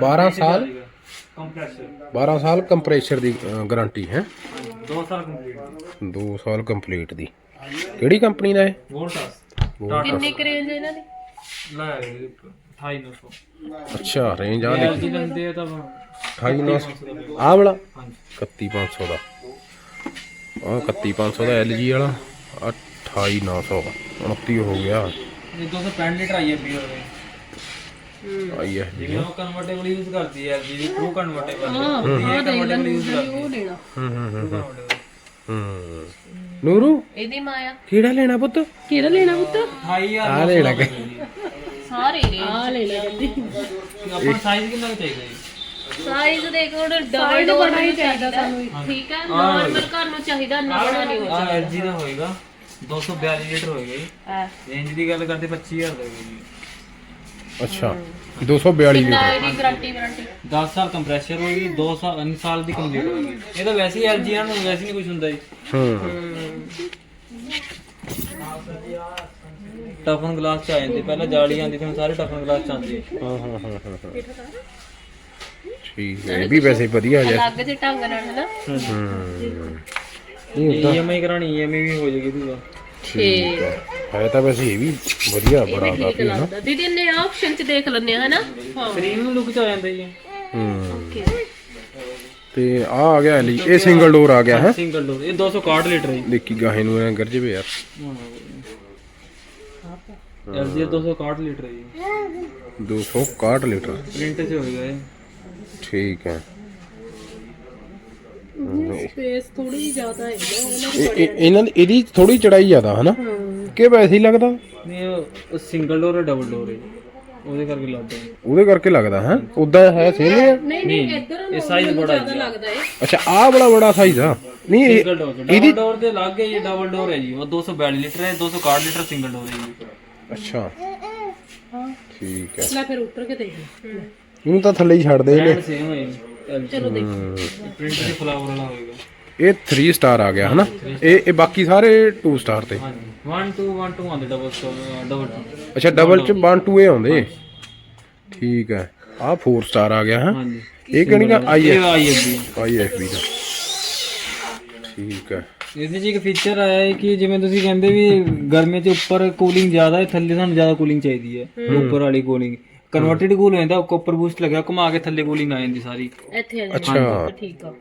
[SPEAKER 1] 12 ਸਾਲ?
[SPEAKER 4] ਕੰਪਰੈਸਰ
[SPEAKER 1] 12 ਸਾਲ ਕੰਪਰੈਸ਼ਰ ਦੀ ਗਾਰੰਟੀ ਹੈ।
[SPEAKER 4] 2 ਸਾਲ ਕੰਪਲੀਟ
[SPEAKER 1] 2 ਸਾਲ ਕੰਪਲੀਟ ਦੀ। ਕਿਹੜੀ ਕੰਪਨੀ ਦਾ ਹੈ
[SPEAKER 4] ਵੋਲਟਾਸ
[SPEAKER 2] ਕਿੰਨੀ ਕੁ ਰੇਂਜ ਹੈ ਇਹਨਾਂ ਦੀ?
[SPEAKER 4] ਲੈ 28900
[SPEAKER 1] ਅੱਛਾ ਰੇਂਜ ਆ ਦੇਖੀ।
[SPEAKER 4] ਲੈਂਦੇ ਆ ਤਾਂ
[SPEAKER 1] 28900 ਆਹ ਵਾਲਾ?
[SPEAKER 4] ਹਾਂਜੀ।
[SPEAKER 1] 31500 ਦਾ। ਆਹ 31500 ਦਾ LG ਵਾਲਾ। ਆਹ 28900 29 ਹੋ ਗਿਆ।
[SPEAKER 4] ਇਹ 265 ਲੀਟਰ ਆਈ ਹੈ ਬੀਅਰ ਦੇ।
[SPEAKER 1] ਆਈ ਹੈ
[SPEAKER 4] ਜਿਵੇਂ ਉਹ ਕਨਵਰਟੇਬਲ ਯੂਜ਼ ਕਰਦੀ ਹੈ ਐਲਜੀ ਦੀ ਟਰੂ ਕਨਵਰਟੇਬਲ ਇਹ ਕਨਵਰਟੇਬਲ ਯੂਜ਼ ਕਰਦੀ ਹੈ।
[SPEAKER 2] ਉਹ ਲੈਣਾ।
[SPEAKER 1] ਹੂੰ ਹੂੰ ਹੂੰ। ਹੂੰ। ਨੂਰੂ?
[SPEAKER 2] ਇਹਦੀ ਮਾਇਆ।
[SPEAKER 1] ਕਿਹੜਾ ਲੈਣਾ ਪੁੱਤ?
[SPEAKER 2] ਕਿਹੜਾ ਲੈਣਾ ਪੁੱਤ?
[SPEAKER 4] 28000
[SPEAKER 1] ਆ ਲੈਣਾ ਕਿ।
[SPEAKER 2] ਸਾਰੇ ਆ ਲੈ। ਲੈ ਜਲਦੀ
[SPEAKER 4] ਆਪਣਾ ਸਾਈਜ਼ ਕਿੰਨਾ ਕੁ ਚਾਹੀਦਾ ਜੀ?
[SPEAKER 2] ਸਾਈਜ਼ ਦੇਖ ਹੁਣ ਡਬਲ ਡੋਰ ਬੜਾ ਹੀ ਚਾਹੀਦਾ ਸਾਨੂੰ ਠੀਕ ਹੈ ਨਾਰਮਲ ਘਰ ਨੂੰ ਚਾਹੀਦਾ ਨਾ ਬਣਾ ਨਹੀਂ
[SPEAKER 4] ਆ ਐਲਜੀ ਦਾ ਹੋਏਗਾ। 242 ਲੀਟਰ ਹੋਏਗਾ ਜੀ।
[SPEAKER 2] ਹੈ।
[SPEAKER 4] ਰੇਂਜ ਦੀ ਗੱਲ ਕਰਦੇ 25000 ਦਾ ਹੋਏਗਾ ਜੀ।
[SPEAKER 1] ਅੱਛਾ। 242
[SPEAKER 2] ਨਾ
[SPEAKER 1] ਲੀਟਰ
[SPEAKER 2] ਇਹਦੀ ਗਾਰੰਟੀ ਵਾਰੰਟੀ?
[SPEAKER 4] 10 ਸਾਲ ਕੰਪਰੈਸਰ ਹੋਏਗੀ 2 ਸਾਲ 9 ਸਾਲ ਦੀ ਕੰਪਲੀਟ ਹੋਏਗੀ। ਇਹ ਤਾਂ ਵੈਸੇ ਹੀ ਐਲਜੀ ਨਾਲ ਵੈਸੇ ਨਹੀਂ ਕੁਝ ਹੁੰਦਾ ਜੀ।
[SPEAKER 1] ਹੂੰ।
[SPEAKER 4] ਟਫਨ ਗਲਾਸ ਚ ਆ ਜਾਂਦੇ। ਪਹਿਲਾਂ ਜਾਲੀ ਆਉਂਦੀ ਸੀ ਹੁਣ ਸਾਰੇ ਟਫਨ ਗਲਾਸ ਚ ਆਉਂਦੇ
[SPEAKER 1] ਹਾਂ ਹਾਂ ਹਾਂ ਹਾਂ ਹਾਂ। ਠੀਕ ਹੈ ਇਹ ਵੀ ਵੈਸੇ ਵਧੀਆ ਜਿਹਾ।
[SPEAKER 2] ਅਲੱਗ ਜਿਹੇ ਢੰਗ ਨਾਲ ਹੈ। ਨਾ
[SPEAKER 1] ਹੂੰ
[SPEAKER 4] ਈਐਮਆਈ ਕਰਾਣੀ ਈਐਮਆਈ ਵੀ ਹੋ ਜਾਏਗੀ ਇਹਦੀ
[SPEAKER 2] ਠੀਕ
[SPEAKER 1] ਹੈ। ਤਾਂ ਵੈਸੇ ਇਹ ਵੀ ਵਧੀਆ ਬੜਾ
[SPEAKER 2] ਠੀਕ
[SPEAKER 1] ਕਾਫੀ ਨਾ
[SPEAKER 2] ਲੱਗਦਾ। ਦੀਦੀ ਨੇ ਆਪਸ਼ਨ ਚ ਦੇਖ ਲੈਣੇ ਆ ਹਨਾ? ਹਾਂ।
[SPEAKER 4] ਪ੍ਰੀਮੀਅਮ ਲੁੱਕ ਚ ਆ ਜਾਂਦਾ ਜੀ।
[SPEAKER 1] ਹੂੰ।
[SPEAKER 2] ਓਕੇ
[SPEAKER 1] ਤੇ ਆ ਆ ਗਿਆ ਲਈ ਇਹ ਸਿੰਗਲ ਡੋਰ ਆ ਗਿਆ ਹੈ?
[SPEAKER 4] ਸਿੰਗਲ ਡੋਰ ਇਹ 261 ਲੀਟਰ ਹੈ ਜੀ।
[SPEAKER 1] ਦੇਖੀ ਗਾਹੇ ਨੂੰ ਐ ਗਰਜਵੇ ਯਾਰ।
[SPEAKER 4] ਐਲਜੀ 261 ਲੀਟਰ ਹੈ ਜੀ।
[SPEAKER 1] 261 ਲੀਟਰ।
[SPEAKER 4] ਪ੍ਰਿੰਟ ਚ ਹੋਏਗਾ ਇਹ।
[SPEAKER 1] ਠੀਕ ਹੈ।
[SPEAKER 2] ਸਪੇਸ ਥੋੜੀ ਜ਼ਿਆਦਾ ਹੈ ਨਾ
[SPEAKER 1] ਇਹ- ਇਹ- ਇਹਨਾਂ ਦੀ ਇਹਦੀ ਥੋੜੀ ਚੜਾਈ ਜ਼ਿਆਦਾ ਹਨਾ? ਕਿ ਵੈਸੇ ਹੀ ਲੱਗਦਾ?
[SPEAKER 4] ਨਹੀਂ ਉਹ ਸਿੰਗਲ ਡੋਰ ਹੈ ਡਬਲ ਡੋਰ ਹੈ। ਉਹਦੇ ਕਰਕੇ ਲੱਗਦਾ ਹੈ।
[SPEAKER 1] ਉਹਦੇ ਕਰਕੇ ਲੱਗਦਾ ਹੈ? ਉਦਾਂ ਹੈ ਸੇਮ ਹੀ ਆ?
[SPEAKER 2] ਨਹੀਂ ਨਹੀਂ ਇੱਧਰ
[SPEAKER 4] ਇਹ ਸਾਈਜ਼ ਬੜਾ ਹੈ।
[SPEAKER 2] ਲੱਗਦਾ ਹੈ।
[SPEAKER 1] ਅੱਛਾ ਆ ਬੜਾ ਬੜਾ ਸਾਈਜ਼ ਆ। ਨਹੀਂ ਇਹ
[SPEAKER 4] ਸਿੰਗਲ ਡੋਰ ਡਬਲ ਡੋਰ ਦੇ ਲੱਗ ਗਏ ਜੀ ਡਬਲ ਡੋਰ ਹੈ ਜੀ। ਉਹ 242 ਲੀਟਰ ਹੈ 261 ਲੀਟਰ ਸਿੰਗਲ ਡੋਰ ਹੈ ਜੀ।
[SPEAKER 1] ਅੱਛਾ। ਠੀਕ ਹੈ।
[SPEAKER 3] ਲੈ ਫਿਰ ਉੱਤਰ ਕੇ ਦੇਖ ਲੈ।
[SPEAKER 1] ਇਹਨੂੰ ਤਾਂ ਥੱਲੇ ਹੀ ਛੱਡ ਦੇ ਇਹਨੇ।
[SPEAKER 4] ਸੇਮ ਹੈ ਜੀ। ਚਲੋ ਦੇਖੋ। ਪ੍ਰਿੰਟ ਦੇ ਫਲਾਵਰ ਵਾਲਾ ਹੋਏਗਾ।
[SPEAKER 1] ਇਹ 3 ਸਟਾਰ ਆ ਗਿਆ ਹਨਾ? ਇਹ ਇਹ ਬਾਕੀ ਸਾਰੇ 2 ਸਟਾਰ ਤੇ?
[SPEAKER 4] ਹਾਂਜੀ। 1 2 1 2 ਆਉਂਦੇ ਡਬਲ ਡਬਲ
[SPEAKER 1] ਅੱਛਾ ਡਬਲ ਚ 1 2 ਇਹ ਆਉਂਦੇ? ਠੀਕ ਹੈ। ਆ 4 ਸਟਾਰ ਆ ਗਿਆ ਹਾਂ ਇਹ ਕਿਹੜੀ ਦਾ ਆਈ
[SPEAKER 4] ਇਹ
[SPEAKER 1] ਹੈ
[SPEAKER 4] ਆਈ ਹੈ ਜੀ
[SPEAKER 1] ਆਈ ਐਫ ਵੀ ਦਾ। ਠੀਕ ਹੈ।
[SPEAKER 4] ਇਹਦੇ 'ਚ ਇੱਕ ਫੀਚਰ ਆਇਆ ਹੈ ਕਿ ਜਿਵੇਂ ਤੁਸੀਂ ਕਹਿੰਦੇ ਵੀ ਗਰਮੀਆਂ 'ਚ ਉੱਪਰ ਕੂਲਿੰਗ ਜ਼ਿਆਦਾ ਹੈ ਥੱਲੇ ਸਾਨੂੰ ਜ਼ਿਆਦਾ ਕੂਲਿੰਗ ਚਾਹੀਦੀ ਹੈ। ਉੱਪਰ ਵਾਲੀ ਕੂਲਿੰਗ ਕਨਵਰਟਡ ਕੂਲ ਹੋ ਜਾਂਦਾ ਉੱਪਰ ਬੂਸਟ ਲੱਗਿਆ ਘੁਮਾ ਕੇ ਥੱਲੇ ਕੂਲਿੰਗ ਆ ਜਾਂਦੀ ਸਾਰੀ।
[SPEAKER 2] ਇੱਥੇ ਆ
[SPEAKER 1] ਅੱਛਾ।
[SPEAKER 2] ਠੀਕ ਆ।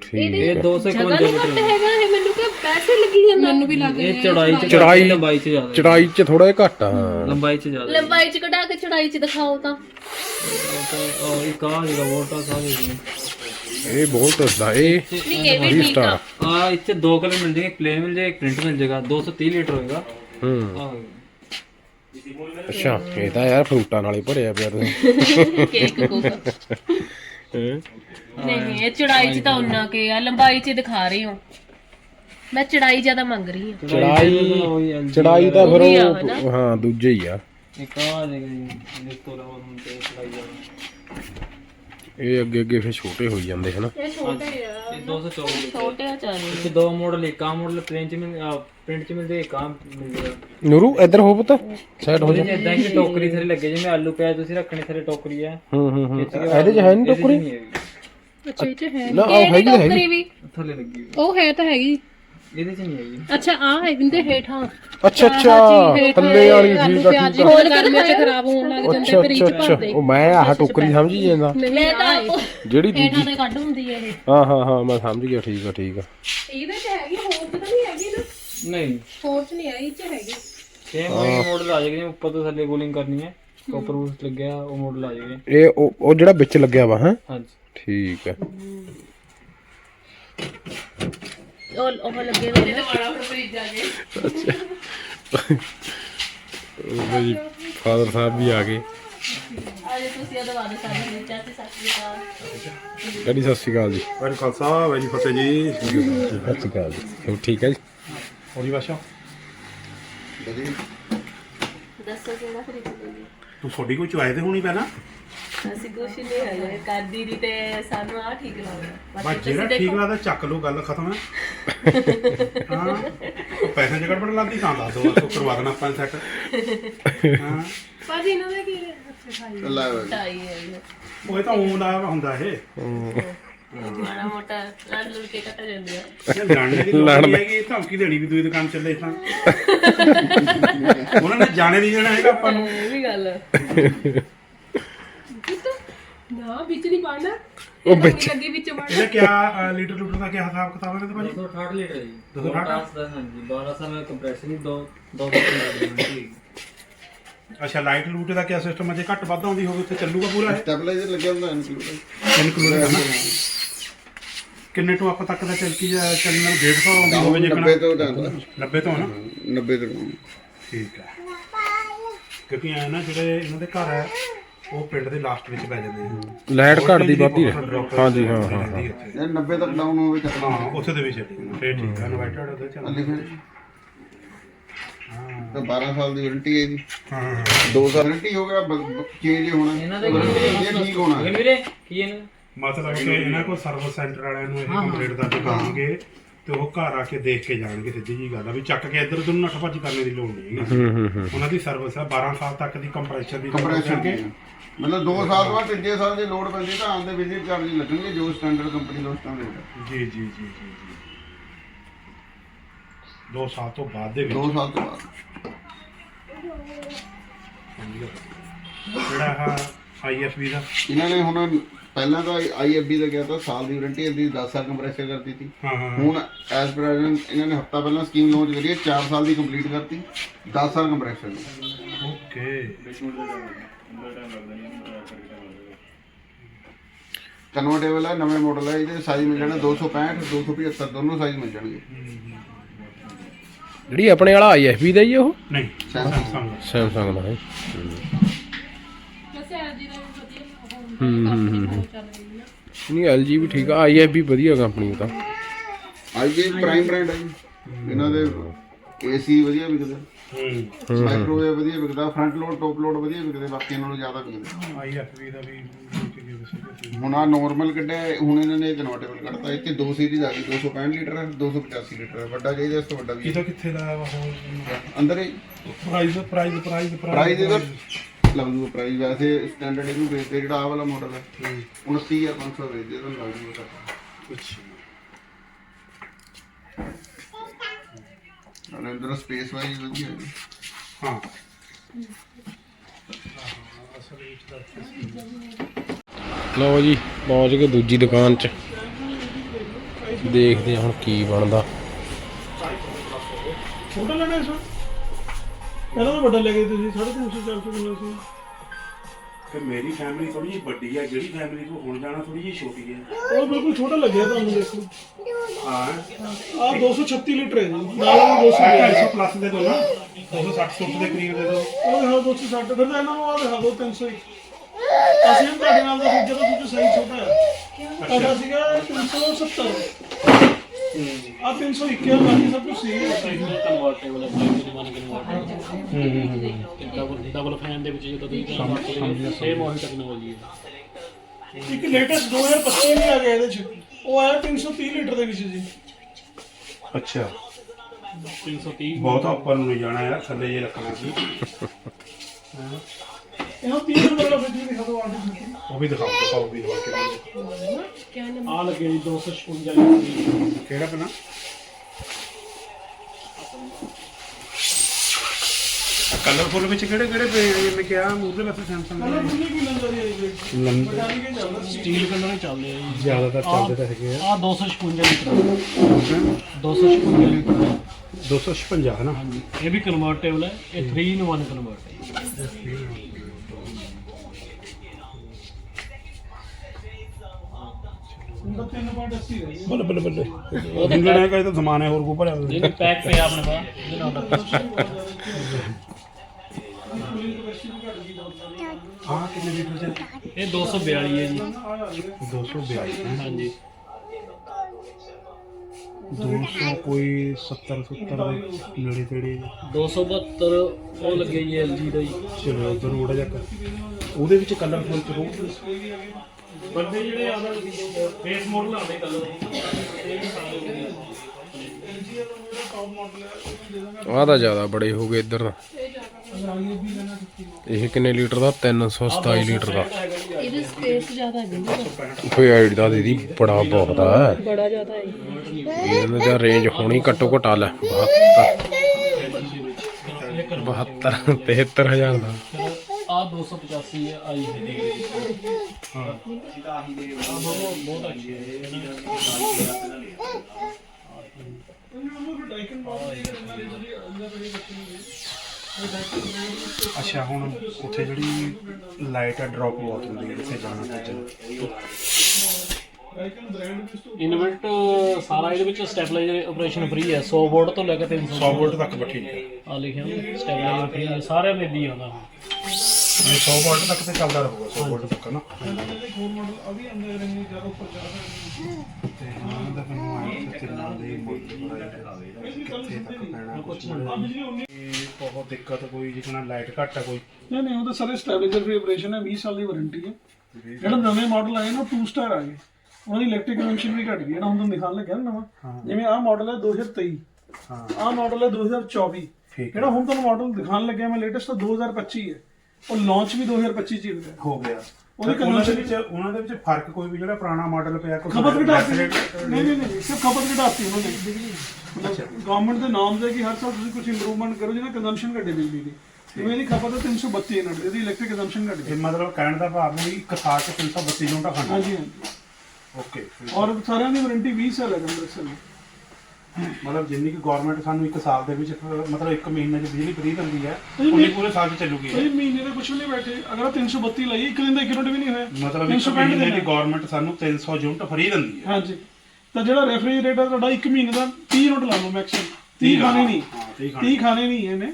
[SPEAKER 1] ਠੀਕ
[SPEAKER 4] ਇਹ 251 ਲੀਟਰ
[SPEAKER 2] ਹੈਗਾ ਇਹ ਮੈਨੂੰ ਕਿ ਪੈਸੇ ਲੱਗੀ ਜਾਂਦਾ।
[SPEAKER 3] ਮੈਨੂੰ ਵੀ ਲੱਗ
[SPEAKER 4] ਇਹ ਚੌੜਾਈ 'ਚ
[SPEAKER 1] ਚੌੜਾਈ-
[SPEAKER 4] ਲੰਬਾਈ 'ਚ ਜ਼ਿਆਦਾ। ਹੈ।
[SPEAKER 1] ਚੜਾਈ ਚ ਥੋੜਾ ਜਿਹਾ ਘੱਟ ਆ। ਹਾਂ
[SPEAKER 4] ਲੰਬਾਈ 'ਚ ਜ਼ਿਆਦਾ। ਹੈ।
[SPEAKER 2] ਲੰਬਾਈ ਚ ਕਢਾ ਕੇ ਚੜਾਈ ਚ ਦਿਖਾਓ ਤਾਂ।
[SPEAKER 4] ਉਹ ਤਾਂ ਉਹ ਇੱਕ ਆ ਜਿਹੜਾ ਵੋਲਟਾ ਸਾਰੇ
[SPEAKER 1] ਇਹ ਬਹੁਤ ਦੱਸਦਾ ਇਹ
[SPEAKER 2] ਨਹੀਂ ਇਹ ਵੀ ਠੀਕ ਆ।
[SPEAKER 4] ਆ। ਇੱਥੇ ਦੋ ਕਲਰ ਮਿਲ ਜਾਣਗੇ ਪਲੇਨ ਮਿਲ ਜਾਏਗਾ ਇੱਕ ਪ੍ਰਿੰਟ ਮਿਲ ਜਾਏਗਾ। 230 ਲੀਟਰ ਹੋਏਗਾ।
[SPEAKER 1] ਹੂੰ।
[SPEAKER 4] ਆ
[SPEAKER 1] ਅੱਛਾ ਇਹ ਤਾਂ ਯਾਰ ਫਰੂਟਾਂ ਨਾਲ ਹੀ ਭਰਿਆ ਪਿਆ ਤੁਸੀਂ
[SPEAKER 2] ਕੇਕ ਕੋਕਾ।
[SPEAKER 1] ਹੈਂ?
[SPEAKER 2] ਨਹੀਂ ਇਹ ਚੜਾਈ ਚ ਤਾਂ ਉਨਾ ਕੇ ਆ ਲੰਬਾਈ ਚ ਦਿਖਾ ਰਹੀ ਹਾਂ। ਮੈਂ ਚੜਾਈ ਜ਼ਿਆਦਾ ਮੰਗ ਰਹੀ ਹਾਂ।
[SPEAKER 1] ਚੜਾਈ ਚੜਾਈ ਤਾਂ ਫਿਰ
[SPEAKER 2] ਉਹੀ ਆ
[SPEAKER 1] ਉਹ ਹਾਂ ਦੂਜੇ ਹੀ ਆ।
[SPEAKER 4] ਇੱਕ ਆ ਜਾਏਗਾ ਜੀ ਇਸ ਤੋਂ ਇਲਾਵਾ ਹੁਣ ਤੇ ਚੜਾਈ ਜਾਣਾ
[SPEAKER 1] ਇਹ ਅੱਗੇ ਅੱਗੇ ਫਿਰ ਛੋਟੇ ਹੋਈ ਜਾਂਦੇ ਹਨਾ।
[SPEAKER 2] ਇਹ ਛੋਟੇ ਆ।
[SPEAKER 4] ਇਹ 224 ਲੀਟਰ
[SPEAKER 2] ਛੋਟੇ ਆ ਚਾਰੇ।
[SPEAKER 4] ਇੱਥੇ ਦੋ ਮਾਡਲ ਇੱਕ ਆ ਮਾਡਲ ਪ੍ਰਿੰਟ ਚ ਮਿਲ ਪ੍ਰਿੰਟ ਚ ਮਿਲਦੇ ਇੱਕ ਆ ਮਿਲ ਜਾਏਗਾ
[SPEAKER 1] ਨੂਰੂ ਇੱਧਰ ਹੋ ਪੁੱਤ ਸਾਈਡ ਹੋ ਜਾ।
[SPEAKER 4] ਚ ਇਦਾਂ ਕਿ ਟੋਕਰੀ ਥੱਲੇ ਲੱਗੇ ਜਿਵੇਂ ਆਲੂ ਪਿਆਜ਼ ਤੁਸੀਂ ਰੱਖਣੇ ਟੋਕਰੀ ਹੈ
[SPEAKER 1] ਹੂੰ ਹੂੰ ਹੂੰ। ਇਹਦੇ ਚ ਹੈ ਨਹੀਂ ਟੋਕਰੀ?
[SPEAKER 4] ਨਹੀਂ ਹੈਗੀ।
[SPEAKER 3] ਅੱਛਾ ਇਹ ਚ ਹੈ
[SPEAKER 1] ਨਾ। ਉਹ ਹੈਗੀ ਤਾਂ ਹੈਗੀ।
[SPEAKER 2] ਟੋਕਰੀ ਵੀ?
[SPEAKER 4] ਥੱਲੇ ਲੱਗੀ ਹੋਈ।
[SPEAKER 3] ਉਹ ਹੈ ਤਾਂ ਹੈਗੀ।
[SPEAKER 4] ਇਹਦੇ ਚ ਨਹੀਂ
[SPEAKER 3] ਅੱਛਾ ਆ ਹੈ ਇਹਦੇ ਹੇਠਾਂ।
[SPEAKER 1] ਅੱਛਾ ਅੱਛਾ ਥੱਲੇ ਵਾਲੀ ਠੀਕ ਆ
[SPEAKER 3] ਪਿਆਜ਼
[SPEAKER 1] ਠੀਕ ਆ
[SPEAKER 3] ਹੋਰ ਗਰਮੀਆਂ ਚ ਖਰਾਬ ਹੋਣ ਲੱਗ ਜਾਂਦੇ
[SPEAKER 1] ਅੱਛਾ
[SPEAKER 3] ਫਿਰ
[SPEAKER 1] ਅੱਛਾ
[SPEAKER 3] ਇਹ ਚ
[SPEAKER 1] ਅੱਛਾ ਉਹ ਮੈਂ ਆਹ ਟੋਕਰੀ ਸਮਝੀ ਜਾਂਦਾ।
[SPEAKER 2] ਮੈਂ ਤਾਂ ਆਪ
[SPEAKER 1] ਜਿਹੜੀ ਦੂਜੀ
[SPEAKER 2] ਹੇਠਾਂ ਤੇ ਕੱਢ ਹੁੰਦੀ ਹੈ ਇਹ।
[SPEAKER 1] ਹਾਂ ਹਾਂ ਹਾਂ ਮੈਂ ਸਮਝ ਗਿਆ ਠੀਕ ਆ ਠੀਕ ਆ।
[SPEAKER 3] ਇਹਦੇ ਚ ਹੈਗੀ ਹੋਰ ਚ ਤਾਂ ਨਹੀਂ ਹੈਗੀ ਨਾ
[SPEAKER 4] ਨਹੀਂ।
[SPEAKER 3] ਹੋਰ ਚ ਨਹੀਂ ਹੈ ਇਹ ਚ ਹੈਗੀ।
[SPEAKER 4] ਸੇਮ ਉਹੀ ਮਾਡਲ ਆ ਜਾਏਗਾ ਜਿਵੇਂ ਉੱਪਰ ਤੋਂ ਥੱਲੇ ਕੂਲਿੰਗ ਕਰਨੀ ਹੈ ਕਾਪਰ ਬੂਸਟ ਲੱਗਿਆ ਉਹ ਮਾਡਲ ਆ ਜਾਏਗਾ।
[SPEAKER 1] ਇਹ ਉਹ ਉਹ ਜਿਹੜਾ ਵਿੱਚ ਲੱਗਿਆ ਵਾ ਹਾਂ?
[SPEAKER 4] ਹਾਂਜੀ।
[SPEAKER 1] ਠੀਕ ਹੈ।
[SPEAKER 2] ਉਹ ਉਹ ਲੱਗੇ ਹੋਏ ਨੇ।
[SPEAKER 1] ਉਹ ਜੀ ਫਾਦਰ ਸਾਹਿਬ ਵੀ ਆ ਗਏ।
[SPEAKER 2] ਅੱਜ ਤੁਸੀਂ ਇਹਦਾ ਵਾਦਾ ਸਾਰੇ ਨੇ ਚਾਚੀ ਸਤਿ ਸ਼੍ਰੀ ਅਕਾਲ।
[SPEAKER 1] ਡੈਡੀ ਸਤਿ ਸ਼੍ਰੀ ਅਕਾਲ ਜੀ।
[SPEAKER 5] ਵਾਹਿਗੁਰੂ ਖਾਲਸਾ ਵਾਹਿਗੁਰੂ ਜੀ ਫਤਿਹ ਜੀ।
[SPEAKER 1] ਸਤਿ ਸ਼੍ਰੀ ਅਕਾਲ ਜੀ। ਸਭ ਠੀਕ ਹੈ ਜੀ?
[SPEAKER 5] ਹੋਰੀ ਬਾਸ਼ਾ
[SPEAKER 2] ਦੱਸੋ ਕਿਹੜਾ
[SPEAKER 5] ਤੂੰ ਤੁਹਾਡੀ ਕੋਈ ਚੁਆਇਸ ਤੇ ਹੋਣੀ ਪਹਿਲਾਂ?
[SPEAKER 2] ਅਸੀਂ ਕੁਛ ਨਹੀਂ ਹੈ ਕਰਦੀ ਦੀ ਤੇ ਸਾਨੂੰ ਆ ਠੀਕ ਲੱਗਦਾ।
[SPEAKER 5] ਬਸ ਜਿਹੜਾ ਠੀਕ ਲੱਗਦਾ ਚੱਕ ਲਓ ਗੱਲ ਖਤਮ ਹੈ। ਹਾਂ। ਉਹ ਪੈਸੇ ਜਗੜ ਬੜ ਲਾਦੀ ਤਾਂ ਦੱਸ ਦੋ ਤੂੰ ਕਰਵਾ ਦੇਣਾ ਆਪਾਂ ਸੈੱਟ। ਹਾਂ।
[SPEAKER 3] ਭਾਜੀ ਇਹਨਾਂ ਦਾ ਕੀ ਹੈ ਅੱਛਾ ਖਾਈ
[SPEAKER 2] ਟਾਈ ਹੈ ਇਹ।
[SPEAKER 5] ਉਹ ਇਹ ਤਾਂ ਉਹ ਦਾ ਹੁੰਦਾ ਇਹ।
[SPEAKER 2] ਮਾੜਾ ਮੋਟਾ ਲੜ ਲੜ ਕੇ ਕੱਟ ਜਾਂਦੇ ਆ।
[SPEAKER 5] ਇਹ ਲੜਨੇ ਦੀ ਲੋੜ ਨਹੀਂ ਹੈਗੀ ਧਮਕੀ ਦੇਣੀ ਵੀ ਦੂਜੀ ਦੁਕਾਨ ਚੱਲੇ ਤਾਂ। ਉਹਨਾਂ ਨੇ ਜਾਣੇ ਨਹੀਂ ਦੇਣਾ ਹੈਗਾ ਆਪਾਂ ਨੂੰ।
[SPEAKER 2] ਇਹ ਵੀ ਗੱਲ ਆ।
[SPEAKER 3] ਨਾ ਵਿੱਚ ਨਹੀਂ ਪਾਣਾ
[SPEAKER 1] ਉਹ ਵਿੱਚ।
[SPEAKER 3] ਲੱਗੀ ਵਿੱਚ ਵੜ
[SPEAKER 5] ਇਹਦਾ ਕਿਆ ਲੀਟਰ ਲੂਟਰ ਦਾ ਕਿਆ ਹਿਸਾਬ ਕਿਤਾਬ ਹੈ ਇਹਦੇ ਭਾਜੀ?
[SPEAKER 4] 268 ਲੀਟਰ ਹੈ ਜੀ।
[SPEAKER 5] 268
[SPEAKER 4] ਦਾ ਹਾਂਜੀ। 12 ਸਾਲ ਹੀ ਦੋ ਦੋ
[SPEAKER 5] ਅੱਛਾ ਲਾਈਟ ਲੂਟ ਦਾ ਕਿਆ ਸਿਸਟਮ ਹੈ? ਜੇ ਘੱਟ ਵੱਧ ਆਉਂਦੀ ਹੋਵੇ ਉੱਥੇ ਚੱਲੂਗਾ ਪੂਰਾ ਇਹ?
[SPEAKER 6] ਸਟੈਬਲਾਈਜ਼ਰ ਲੱਗਿਆ ਹੁੰਦਾ ਇਨਕਲੂਡ
[SPEAKER 5] ਇਨਕਲੂਡ ਕਰਨਾ ਕਿੰਨੇ ਤੋਂ ਆਪਾਂ ਤੱਕ ਦਾ ਚੱਲ ਕੀ ਜਾ- ਚੱਲਣ ਨੂੰ 150 ਆਉਂਦੀ ਹੋਵੇ ਜੇ
[SPEAKER 6] 90 ਤੋਂ ਜਾਂਦਾ
[SPEAKER 5] 90 ਤੋਂ ਹੈ ਨਾ?
[SPEAKER 6] 90 ਤੋਂ।
[SPEAKER 5] ਠੀਕ ਹੈ। ਕਿਉਂਕਿ ਐ ਨਾ ਜਿਹੜੇ ਇਹਨਾਂ ਦੇ ਘਰ ਹੈ ਉਹ ਪਿੰਡ ਦੇ ਲਾਸਟ ਵਿੱਚ ਪੈ ਜਾਂਦੇ ਆ।
[SPEAKER 1] ਲਾਈਟ ਘਟਦੀ ਵੱਧਦੀ ਹੈ। ਹਾਂਜੀ ਹਾਂ ਹਾਂ ਹਾਂ।
[SPEAKER 6] ਇਹ 90 ਤੱਕ ਡਾਊਨ ਹੋਵੇ
[SPEAKER 5] ਹਾਂ ਉੱਥੇ ਦੇ ਵਿੱਚ ਫੇਰ ਠੀਕ ਹੈ ਇਨਵਰਟਰ ਉਹਦੇ ਚੱਲ
[SPEAKER 6] ਲਿਖਿਆ ਤਾਂ 12 ਸਾਲ ਦੀ ਵਾਰੰਟੀ ਹੈ ਜੀ।
[SPEAKER 5] ਹਾਂ। ਹਾਂ
[SPEAKER 6] 2 ਸਾਲ ਵਾਰੰਟੀ ਹੋ ਗਿਆ ਚੇਂਜ ਹੋਣਾ।
[SPEAKER 4] ਇਹਨਾਂ ਦਾ
[SPEAKER 6] ਇਹ ਠੀਕ ਹੋਣਾ।
[SPEAKER 4] ਅਗਨ ਵੀਰੇ ਕੀ ਇਹਨੂੰ
[SPEAKER 5] ਮਤਲਬ ਕਿ ਇਹਨਾਂ ਕੋਲ ਸਰਵਿਸ ਸੈਂਟਰ ਵਾਲਿਆਂ ਨੂੰ ਇਹ ਕੰਪਲੀਟ ਦਾ ਦਿਖਾਵਾਂਗੇ ਤੇ ਉਹ ਘਰ ਆ ਕੇ ਦੇਖ ਕੇ ਜਾਣਗੇ ਸਿੱਧੀ ਜੀ ਗੱਲ ਆ ਵੀ ਚੱਕ ਕੇ ਇੱਧਰ ਉੱਧਰ ਨੂੰ ਨੱਠ ਭੱਜ ਕਰਨੇ ਦੀ ਲੋੜ ਨਹੀਂ ਹੈਗੀ।
[SPEAKER 1] ਹੂੰ ਹੂੰ ਹੂੰ।
[SPEAKER 5] ਉਹਨਾਂ ਦੀ ਸਰਵਿਸ ਹੈ 12 ਸਾਲ ਤੱਕ ਦੀ ਕੰਪਰੈਸ਼ਰ ਦੀ
[SPEAKER 6] ਕੰਪਰੈਸਰ
[SPEAKER 5] ਕਰਕੇ
[SPEAKER 6] ਮਤਲਬ 2 ਸਾਲ ਤੋਂ ਬਾਅਦ ਤੀਜੇ ਸਾਲ ਦੀ ਲੋਡ ਪੈਂਦੀ ਤਾਂ ਆਂਦੇ ਵਿਜ਼ਿਟ ਚਾਰਜ ਲੱਗਣਗੇ ਜੋ ਸਟੈਂਡਰਡ ਕੰਪਨੀ ਦਾ ਸਟੈਂਡਰਡ ਹੈ।
[SPEAKER 5] ਜੀ ਜੀ ਜੀ ਜੀ ਜੀ। 2 ਸਾਲ ਤੋਂ ਬਾਅਦ ਦੇ ਵਿੱਚ।
[SPEAKER 6] 2 ਸਾਲ ਤੋਂ ਬਾਅਦ।
[SPEAKER 5] ਜਿਹੜਾ ਆ ਆਈਐਫਬੀ ਦਾ?
[SPEAKER 6] ਇਹਨਾਂ ਨੇ ਹੁਣ ਪਹਿਲਾਂ ਤਾਂ ਆਈਐਫਬੀ ਦਾ ਗਿਆ ਤਾਂ ਸਾਲ ਦੀ ਵਾਰੰਟੀ ਇਹਦੀ 10 ਸਾਲ ਕੰਪਰੈਸਰ ਕਰਤੀ ਸੀ।
[SPEAKER 5] ਹਾਂ ਹਾਂ।
[SPEAKER 6] ਹੁਣ ਐਸ ਪ੍ਰੈਜ਼ੈਂਟ ਇਹਨਾਂ ਨੇ ਹਫਤਾ ਪਹਿਲਾਂ ਸਕੀਮ ਲਾਂਚ ਕਰੀ ਹੈ 4 ਸਾਲ ਦੀ ਕੰਪਲੀਟ ਕਰਤੀ 10 ਸਾਲ ਕੰਪਰੈਸਰ
[SPEAKER 5] ਓਕੇ।
[SPEAKER 6] ਕਨਵਰਟੇਬਲ ਹੈ ਨਵੇਂ ਮਾਡਲ ਹੈ ਇਹਦੇ ਸਾਈਜ਼ ਮਿਲ ਜਾਣੇ 265 275 ਦੋਨੋਂ ਸਾਈਜ਼ ਮਿਲ ਜਾਣਗੇ।
[SPEAKER 1] ਜਿਹੜੀ ਆਪਣੇ ਵਾਲਾ ਆਈਐਫਬੀ ਦਾ ਹੀ ਆ ਉਹ?
[SPEAKER 5] ਨਹੀਂ।
[SPEAKER 6] Samsung।
[SPEAKER 1] ਸੈਮਸੰਗ ਦਾ। ਹੈ
[SPEAKER 3] ਦਾ
[SPEAKER 1] ਹੂੰ, ਹੂੰ, ਹੂੰ, ਨਹੀਂ ਐਲਜੀ ਵੀ ਠੀਕ ਆ ਆਈਐਫਬੀ ਵਧੀਆ ਕੰਪਨੀ ਤਾਂ।
[SPEAKER 6] ਆਈਏ ਪ੍ਰਾਈਮ ਬ੍ਰਾਂਡ ਹੈ ਜੀ। ਇਹਨਾਂ ਦੇ ਏਸੀ ਵਧੀਆ ਵਿਕਦੇ। ਮਾਈਕ੍ਰੋਵੇਵ ਵਧੀਆ ਵਿਕਦਾ ਫਰੰਟ ਲੋਡ ਟੌਪ ਲੋਡ ਵਧੀਆ ਵਿਕਦੇ ਬਾਕੀਆਂ ਨਾਲੋਂ ਜ਼ਿਆਦਾ ਵਿਕਦੇ।
[SPEAKER 5] ਆਈਐਫਬੀ ਦਾ ਵੀ ਕਿ ਵਸੇ
[SPEAKER 6] ਹੁਣ ਆ ਨਾਰਮਲ ਕੱਢਿਆ ਹੁਣ ਇਹਨਾਂ ਨੇ ਕਨਵਰਟੇਬਲ ਕੱਢਤਾ ਇੱਥੇ ਦੋ ਸੀਰੀਜ਼ ਆ ਗਈ 265 ਲੀਟਰ ਹੈ 285 ਲੀਟਰ ਵੱਡਾ ਚਾਹੀਦਾ ਇਸ ਤੋਂ ਵੱਡਾ ਵੀ।
[SPEAKER 5] ਕਿਤੋਂ ਕਿੱਥੇ ਦਾ ਉਹ?
[SPEAKER 6] ਅੰਦਰ ਹੀ।
[SPEAKER 5] ਪ੍ਰਾਈਸ ਪ੍ਰਾਈਸ ਪ੍ਰਾਈਸ
[SPEAKER 6] ਪ੍ਰਾਈਸ ਇਹਦਾ ਲੱਗ ਜੂਗਾ ਪ੍ਰਾਈਸ ਵੈਸੇ ਸਟੈਂਡਰਡ ਇਹਨੂੰ ਵੇਚਦੇ ਜਿਹੜਾ ਆਹ ਵਾਲਾ ਮਾਡਲ ਹੈ। 29500 ਵੇਚਦੇ ਤੁਹਾਨੂੰ ਲੱਗ ਜੂਗਾ
[SPEAKER 5] ਅੱਛਾ।
[SPEAKER 6] ਨਾਲੇ ਅੰਦਰ ਸਪੇਸ ਵਾਈਜ਼ ਵਧੀਆ ਹੈ।
[SPEAKER 5] ਹਾਂ।
[SPEAKER 1] ਲਓ ਜੀ ਪਹੁੰਚ ਗਏ ਦੂਜੀ ਦੁਕਾਨ 'ਚ। ਦੇਖਦੇ ਹਾਂ ਹੁਣ ਕੀ ਬਣਦਾ।
[SPEAKER 7] ਛੋਟਾ ਲੈਣਾ ਇਸ ਵਾਰ ਪਹਿਲਾਂ ਤਾਂ ਵੱਡਾ ਲੈ ਗਏ ਤੁਸੀਂ 350 400 ਕਿਲੋ ਸੀ?
[SPEAKER 5] ਕਿ ਮੇਰੀ ਫੈਮਿਲੀ ਥੋੜੀ ਜਿਹੀ ਵੱਡੀ ਹੈ ਜਿਹੜੀ ਫੈਮਿਲੀ ਤੋਂ ਹੁਣ ਜਾਣਾ ਥੋੜੀ ਜਿਹੀ ਛੋਟੀ ਹੈ
[SPEAKER 7] ਉਹ ਬਿਲਕੁਲ ਛੋਟਾ ਲੱਗਿਆ ਤੁਹਾਨੂੰ ਦੇਖੋ।
[SPEAKER 5] ਹਾਂ।
[SPEAKER 7] ਆ 236 ਲੀਟਰ ਹੈ ਜੀ ਨਾਲ ਉਹ 200 ਹੈ
[SPEAKER 5] 250 ਪਲੱਸ ਦੇ ਦੋ ਨਾ। 260 ਸੁੱਟ ਦੇ ਕਰੀਬ ਦੇ ਦੋ।
[SPEAKER 7] ਉਹ ਦਿਖਾਓ 260 ਫਿਰ ਤਾਂ ਇਹਨਾਂ ਨੂੰ ਆ ਦਿਖਾ ਦਿਓ 300 ਹੀ ਅਸੀਂ ਵੀ ਤੁਹਾਡੇ ਨਾਲ ਦਾ ਦੂਜਾ ਤਾਂ ਦੂਜਾ ਸਹੀ ਛੋਟਾ ਹੈ। ਤੁਹਾਡਾ ਸੀਗਾ 370 ਆ 301 ਹੈ ਬਾਕੀ ਸਭ ਕੁਝ ਸਹੀ ਹੈ
[SPEAKER 8] ਕਨਵਰਟੇਬਲ ਹੈ ਜਮਾਨੇ ਕਨਵਰਟੇਬਲ ਡਬਲ ਫੈਨ ਦੇ ਵਿੱਚ ਜਦੋਂ ਤੁਸੀਂ ਸੇਮ ਉਹੀ ਟੈਕਨੋਲੋਜੀ ਹੈ
[SPEAKER 7] ਇੱਕ ਲੇਟੈਸਟ 2025 ਵੀ ਆ ਗਿਆ ਇਹਦੇ ਚ। ਉਹ ਆਇਆ 330 ਲੀਟਰ ਦੇ ਵਿੱਚ ਜੀ।
[SPEAKER 5] ਅੱਛਾ।
[SPEAKER 8] 330
[SPEAKER 5] ਬਹੁਤ ਉੱਪਰ ਨੂੰ ਨਹੀਂ ਜਾਣਾ ਯਾਰ ਥੱਲੇ ਜੇ ਰੱਖਣਾ ਸੀ।
[SPEAKER 7] ਇਹਨਾਂ 30 ਨੰਬਰ ਦਾ ਫ੍ਰਿਜ ਵੀ ਦਿਖਾ ਦਿਓ ਆਰਟੀਫਿਸ਼ਲ
[SPEAKER 5] ਉਹ ਵੀ ਦਿਖਾਓ ਦਿਖਾਓ ਵੀ ਦਿਖਾ ਕੇ
[SPEAKER 8] ਆ ਲੱਗੇ ਜੀ 256 ਲੀਟਰ
[SPEAKER 5] ਕਿਹੜਾ ਪਨਾ ਕਲਰਫੁਲ ਵਿੱਚ ਕਿਹੜੇ ਕਿਹੜੇ ਪਏ ਆ ਜਿਵੇਂ ਕਿ ਆ ਮੂਹਰੇ ਪਾਸੇ ਸੈਮਸੰਗ
[SPEAKER 7] ਕਲਰ ਕਿੰਨੀ ਕੀ ਲੰਦਾ ਕੇ ਚੱਲਦਾ ਸੀ
[SPEAKER 8] ਸਟੀਲ ਕਲਰ ਚੱਲਦੇ ਆ ਜੀ।
[SPEAKER 5] ਜ਼ਿਆਦਾਤਰ ਚੱਲਦੇ ਤਾਂ ਹੈਗੇ ਆ।
[SPEAKER 8] ਆ। 256 ਲੀਟਰ 256 ਲੀਟਰ
[SPEAKER 5] 256 ਹੈ ਨਾ
[SPEAKER 8] ਇਹ ਵੀ ਕਨਵਰਟੇਬਲ ਹੈ ਇਹ 3 in 1 ਕਨਵਰਟ ਹੈ।
[SPEAKER 5] ਬੱਲੇ ਬੱਲੇ ਬੱਲੇ। ਉਹ ਦਿੰਦੇ ਕਹੇ ਤਾਂ ਸਮਾਨ ਹੈ ਹੋਰ ਕੋ ਭਰਿਆ ਹੋਇਆ।
[SPEAKER 8] ਇਹ ਪੈਕ ਪਿਆ ਆਪਣੇ ਪਾਸ ਇਹਦੇ ਨਾਲ ਦਾ
[SPEAKER 5] ਹਾਂ ਕਿੰਨੇ ਲੀਟਰ ਚ
[SPEAKER 8] ਇਹ 242 ਹੈ ਜੀ।
[SPEAKER 5] 242
[SPEAKER 8] ਹਾਂਜੀ।
[SPEAKER 5] 200 ਕੋਈ 70 70 ਦੇ ਨੇੜੇ ਤੇੜੇ
[SPEAKER 8] 272 ਉਹ ਲੱਗੇ ਜੀ LG ਦਾ ਜੀ।
[SPEAKER 5] ਚਲੋ ਉਧਰ ਥੋੜਾ ਜਿਹਾ ਕਰ- ਉਹਦੇ ਵਿੱਚ ਕਲਰਫੁਲ ਚ ਰਹੂ
[SPEAKER 8] ਬੰਦੇ ਜਿਹੜੇ ਆਦਾ ਫੇਸ ਮਾਡਲ ਆਉਂਦੇ ਕਲਰ
[SPEAKER 1] ਆਹ ਤਾਂ ਜ਼ਿਆਦਾ ਬੜੇ ਹੋ ਗਏ ਇੱਧਰ ਦਾ ਇਹ ਕਿੰਨੇ ਲੀਟਰ ਦਾ? 327 ਲੀਟਰ ਦਾ।
[SPEAKER 2] ਇਹਦੀ ਸਪੇਸ ਜ਼ਿਆਦਾ ਹੈ
[SPEAKER 1] ਕੋਈ ਆਈਡੀ ਦਾ ਦੀਦੀ ਬੜਾ ਬਹੁਤ ਆ।
[SPEAKER 2] ਬੜਾ ਜ਼ਿਆਦਾ ਹੈ।
[SPEAKER 1] ਇਹਨਾਂ ਦਾ ਰੇਂਜ ਹੋਣੀ ਘੱਟੋ ਘਟਾ ਲੈ 72 72 73000 ਦਾ।
[SPEAKER 8] ਆ 285 ਹੈ ਆਈ ਹੈ ਹਾਂ ਬਹੁਤ ਬਹੁਤ ਅੱਛੀ ਹੈ।
[SPEAKER 5] ਅੱਛਾ ਹੁਣ ਉੱਥੇ ਜਿਹੜੀ ਲਾਈਟ ਆ ਡ੍ਰੌਪ ਬਹੁਤ ਹੁੰਦੀ ਹੈ ਜਿੱਥੇ ਜਾਣਾ ਭੱਜਣਾ
[SPEAKER 8] ਇਨਵਰਟ ਸਾਰਾ ਇਹਦੇ ਵਿੱਚ ਸਟੈਬਲਾਈਜ਼ਰ ਆਪਰੇਸ਼ਨ ਫ੍ਰੀ ਹੈ 100 ਵੋਲਟ ਤੋਂ ਲੈ ਕੇ 300
[SPEAKER 5] 100 ਵੋਲਟ ਤੱਕ ਬੱਠੀ ਹੈ।
[SPEAKER 8] ਆ ਲਿਖਿਆ ਸਟੈਬਲਾਈਜ਼ਰ ਫ੍ਰੀ ਹੈ ਸਾਰਿਆਂ ਦੇ ਦੀ ਆਉਂਦਾ।
[SPEAKER 5] ਇਹ 100 ਵੋਲਟ ਤੱਕ ਤੇ ਚੱਲਦਾ ਰਹੂਗਾ 100 ਵੋਲਟ ਤੱਕ ਨਾ। ਤੇ ਹਾਂ ਦਾ ਮੈਨੂੰ ਆਇਆ ਤੇ ਨਾਲ ਦੇ ਕਿੱਥੇ ਤੱਕ ਪੈਣਾ ਕੁਝ ਬਹੁਤ ਦਿੱਕਤ ਕੋਈ ਜਿਕਣਾ ਲਾਈਟ ਘੱਟ ਆ ਕੋਈ।
[SPEAKER 7] ਨਹੀਂ ਨਹੀਂ ਉਹ ਤਾਂ ਸਾਰੇ ਸਟੈਬਲਾਈਜ਼ਰ ਫ੍ਰੀ ਆਪਰੇਸ਼ਨ ਹੈ 20 ਸਾਲ ਦੀ ਵਾਰੰਟੀ ਹੈ ਜਿਹੜਾ ਨਵੇਂ ਮਾਡਲ ਆਏ ਨਾ 2 ਸਟਾਰ ਆ ਗਏ ਉਹਨਾਂ ਦੀ ਇਲੈਕਟ੍ਰਿਕ ਕਨਵੈਂਸ਼ਨ ਵੀ ਘਟ ਗਈ ਹੁਣ ਤੁਹਾਨੂੰ ਲੱਗਿਆ ਨਾ ਨਵਾਂ। ਜਿਵੇਂ ਆਹ ਮਾਡਲ ਹੈ 2023
[SPEAKER 5] ਹਾਂ।
[SPEAKER 7] ਆਹ ਮਾਡਲ ਹੈ 2024
[SPEAKER 5] ਠੀਕ
[SPEAKER 7] ਜਿਹੜਾ ਹੁਣ ਤੁਹਾਨੂੰ ਮਾਡਲ ਦਿਖਾਉਣ ਲੱਗਿਆ ਮੈਂ ਲੇਟੈਸਟ ਤਾਂ 2025 ਹੈ ਉਹ ਲਾਂਚ ਵੀ 2025 ਚ ਹੀ ਹੋਇਆ।
[SPEAKER 5] ਹੋ ਗਿਆ।
[SPEAKER 7] ਉਹਦੀ
[SPEAKER 5] ਉਹਨਾਂ ਦੇ
[SPEAKER 7] ਕਨਵਰਸ਼ਨ
[SPEAKER 5] ਵਿੱਚ ਉਹਨਾਂ ਦੇ ਵਿੱਚ ਫ਼ਰਕ ਕੋਈ ਵੀ ਜਿਹੜਾ ਪੁਰਾਣਾ ਮਾਡਲ ਪਿਆ ਕੋਈ
[SPEAKER 7] ਖਪਤ ਘਟਾਤੀ। ਨਹੀਂ ਨਹੀਂ ਨਹੀਂ ਸਿਰਫ ਖਪਤ ਘਟਾਤੀ ਉਹਨਾਂ ਨੇ। ਗਵਰਨਮੈਂਟ ਦੇ ਨਾਮ ਦੇ ਕਿ ਹਰ ਸਾਲ ਤੁਸੀਂ ਕੁਝ ਇੰਪਰੂਵਮੈਂਟ ਕਰੋ ਜਿਹਨਾਂ ਕੰਜ਼ੰਪਸ਼ਨ ਘਟੇ ਬਿਜਲੀ ਦੀ। ਜਿਵੇਂ ਇਹਦੀ ਖਪਤ ਹੈ 332 ਯੂਨਿਟ ਇਹਦੀ ਇਲੈਕਟ੍ਰਿਕ ਕੰਜ਼ੰਪਸ਼ਨ ਘਟ
[SPEAKER 5] ਮਤਲਬ ਕਹਿਣ ਦਾ ਭਾਵ ਵੀ ਇੱਕ ਸਾਲ ਚ 332 ਯੂਨਿਟ ਖਾਣਾ
[SPEAKER 7] ਹਾਂਜੀ ਹਾਂਜੀ।
[SPEAKER 5] ਓਕੇ
[SPEAKER 7] ਔਰ ਸਾਰਿਆਂ ਦੀ ਵਾਰੰਟੀ 20 ਸਾਲ ਹੈ ਕੰਪਰੈਸਰ ਦੀ।
[SPEAKER 5] ਮਤਲਬ ਜਿੰਨੀ ਕਿ ਗਵਰਨਮੈਂਟ ਸਾਨੂੰ ਇੱਕ ਸਾਲ ਦੇ ਵਿੱਚ ਮਤਲਬ ਇੱਕ ਮਹੀਨੇ ਚ ਬਿਜਲੀ ਫ੍ਰੀ ਦਿੰਦੀ ਹੈ ਉਨੀ ਪੂਰੇ ਸਾਲ ਚ ਚੱਲੂਗੀ
[SPEAKER 7] ਕੋਈ ਮਹੀਨੇ ਦੇ ਕੁਝ ਵੀ ਨਹੀਂ ਬੈਠੇ ਅਗਰ ਆਹ 332 ਲਈ ਇੱਕ ਦਿਨ ਦਾ ਇੱਕ ਯੂਨਿਟ ਵੀ ਨਹੀਂ ਹੋਇਆ
[SPEAKER 5] ਮਤਲਬ ਇੱਕ
[SPEAKER 7] 365
[SPEAKER 5] ਮਹੀਨੇ ਦੀ
[SPEAKER 7] ਦਿਨ।
[SPEAKER 5] ਗਵਰਨਮੈਂਟ ਸਾਨੂੰ 300 ਯੂਨਿਟ ਫ੍ਰੀ ਦਿੰਦੀ ਹੈ।
[SPEAKER 7] ਹਾਂਜੀ। ਤਾਂ ਜਿਹੜਾ ਰੈਫਰੀਜਰੇਟਰ ਤੁਹਾਡਾ ਇੱਕ ਮਹੀਨੇ ਦਾ 30 ਯੂਨਿਟ ਲਾ ਲਓ ਮੈਕਸਿਮਮ 30 ਖਾਣੇ ਨਹੀਂ।
[SPEAKER 5] ਹਾਂ 30 ਖਾਣੇ।
[SPEAKER 7] 30 ਖਾਣੇ ਨਹੀਂ ਇਹਨੇ।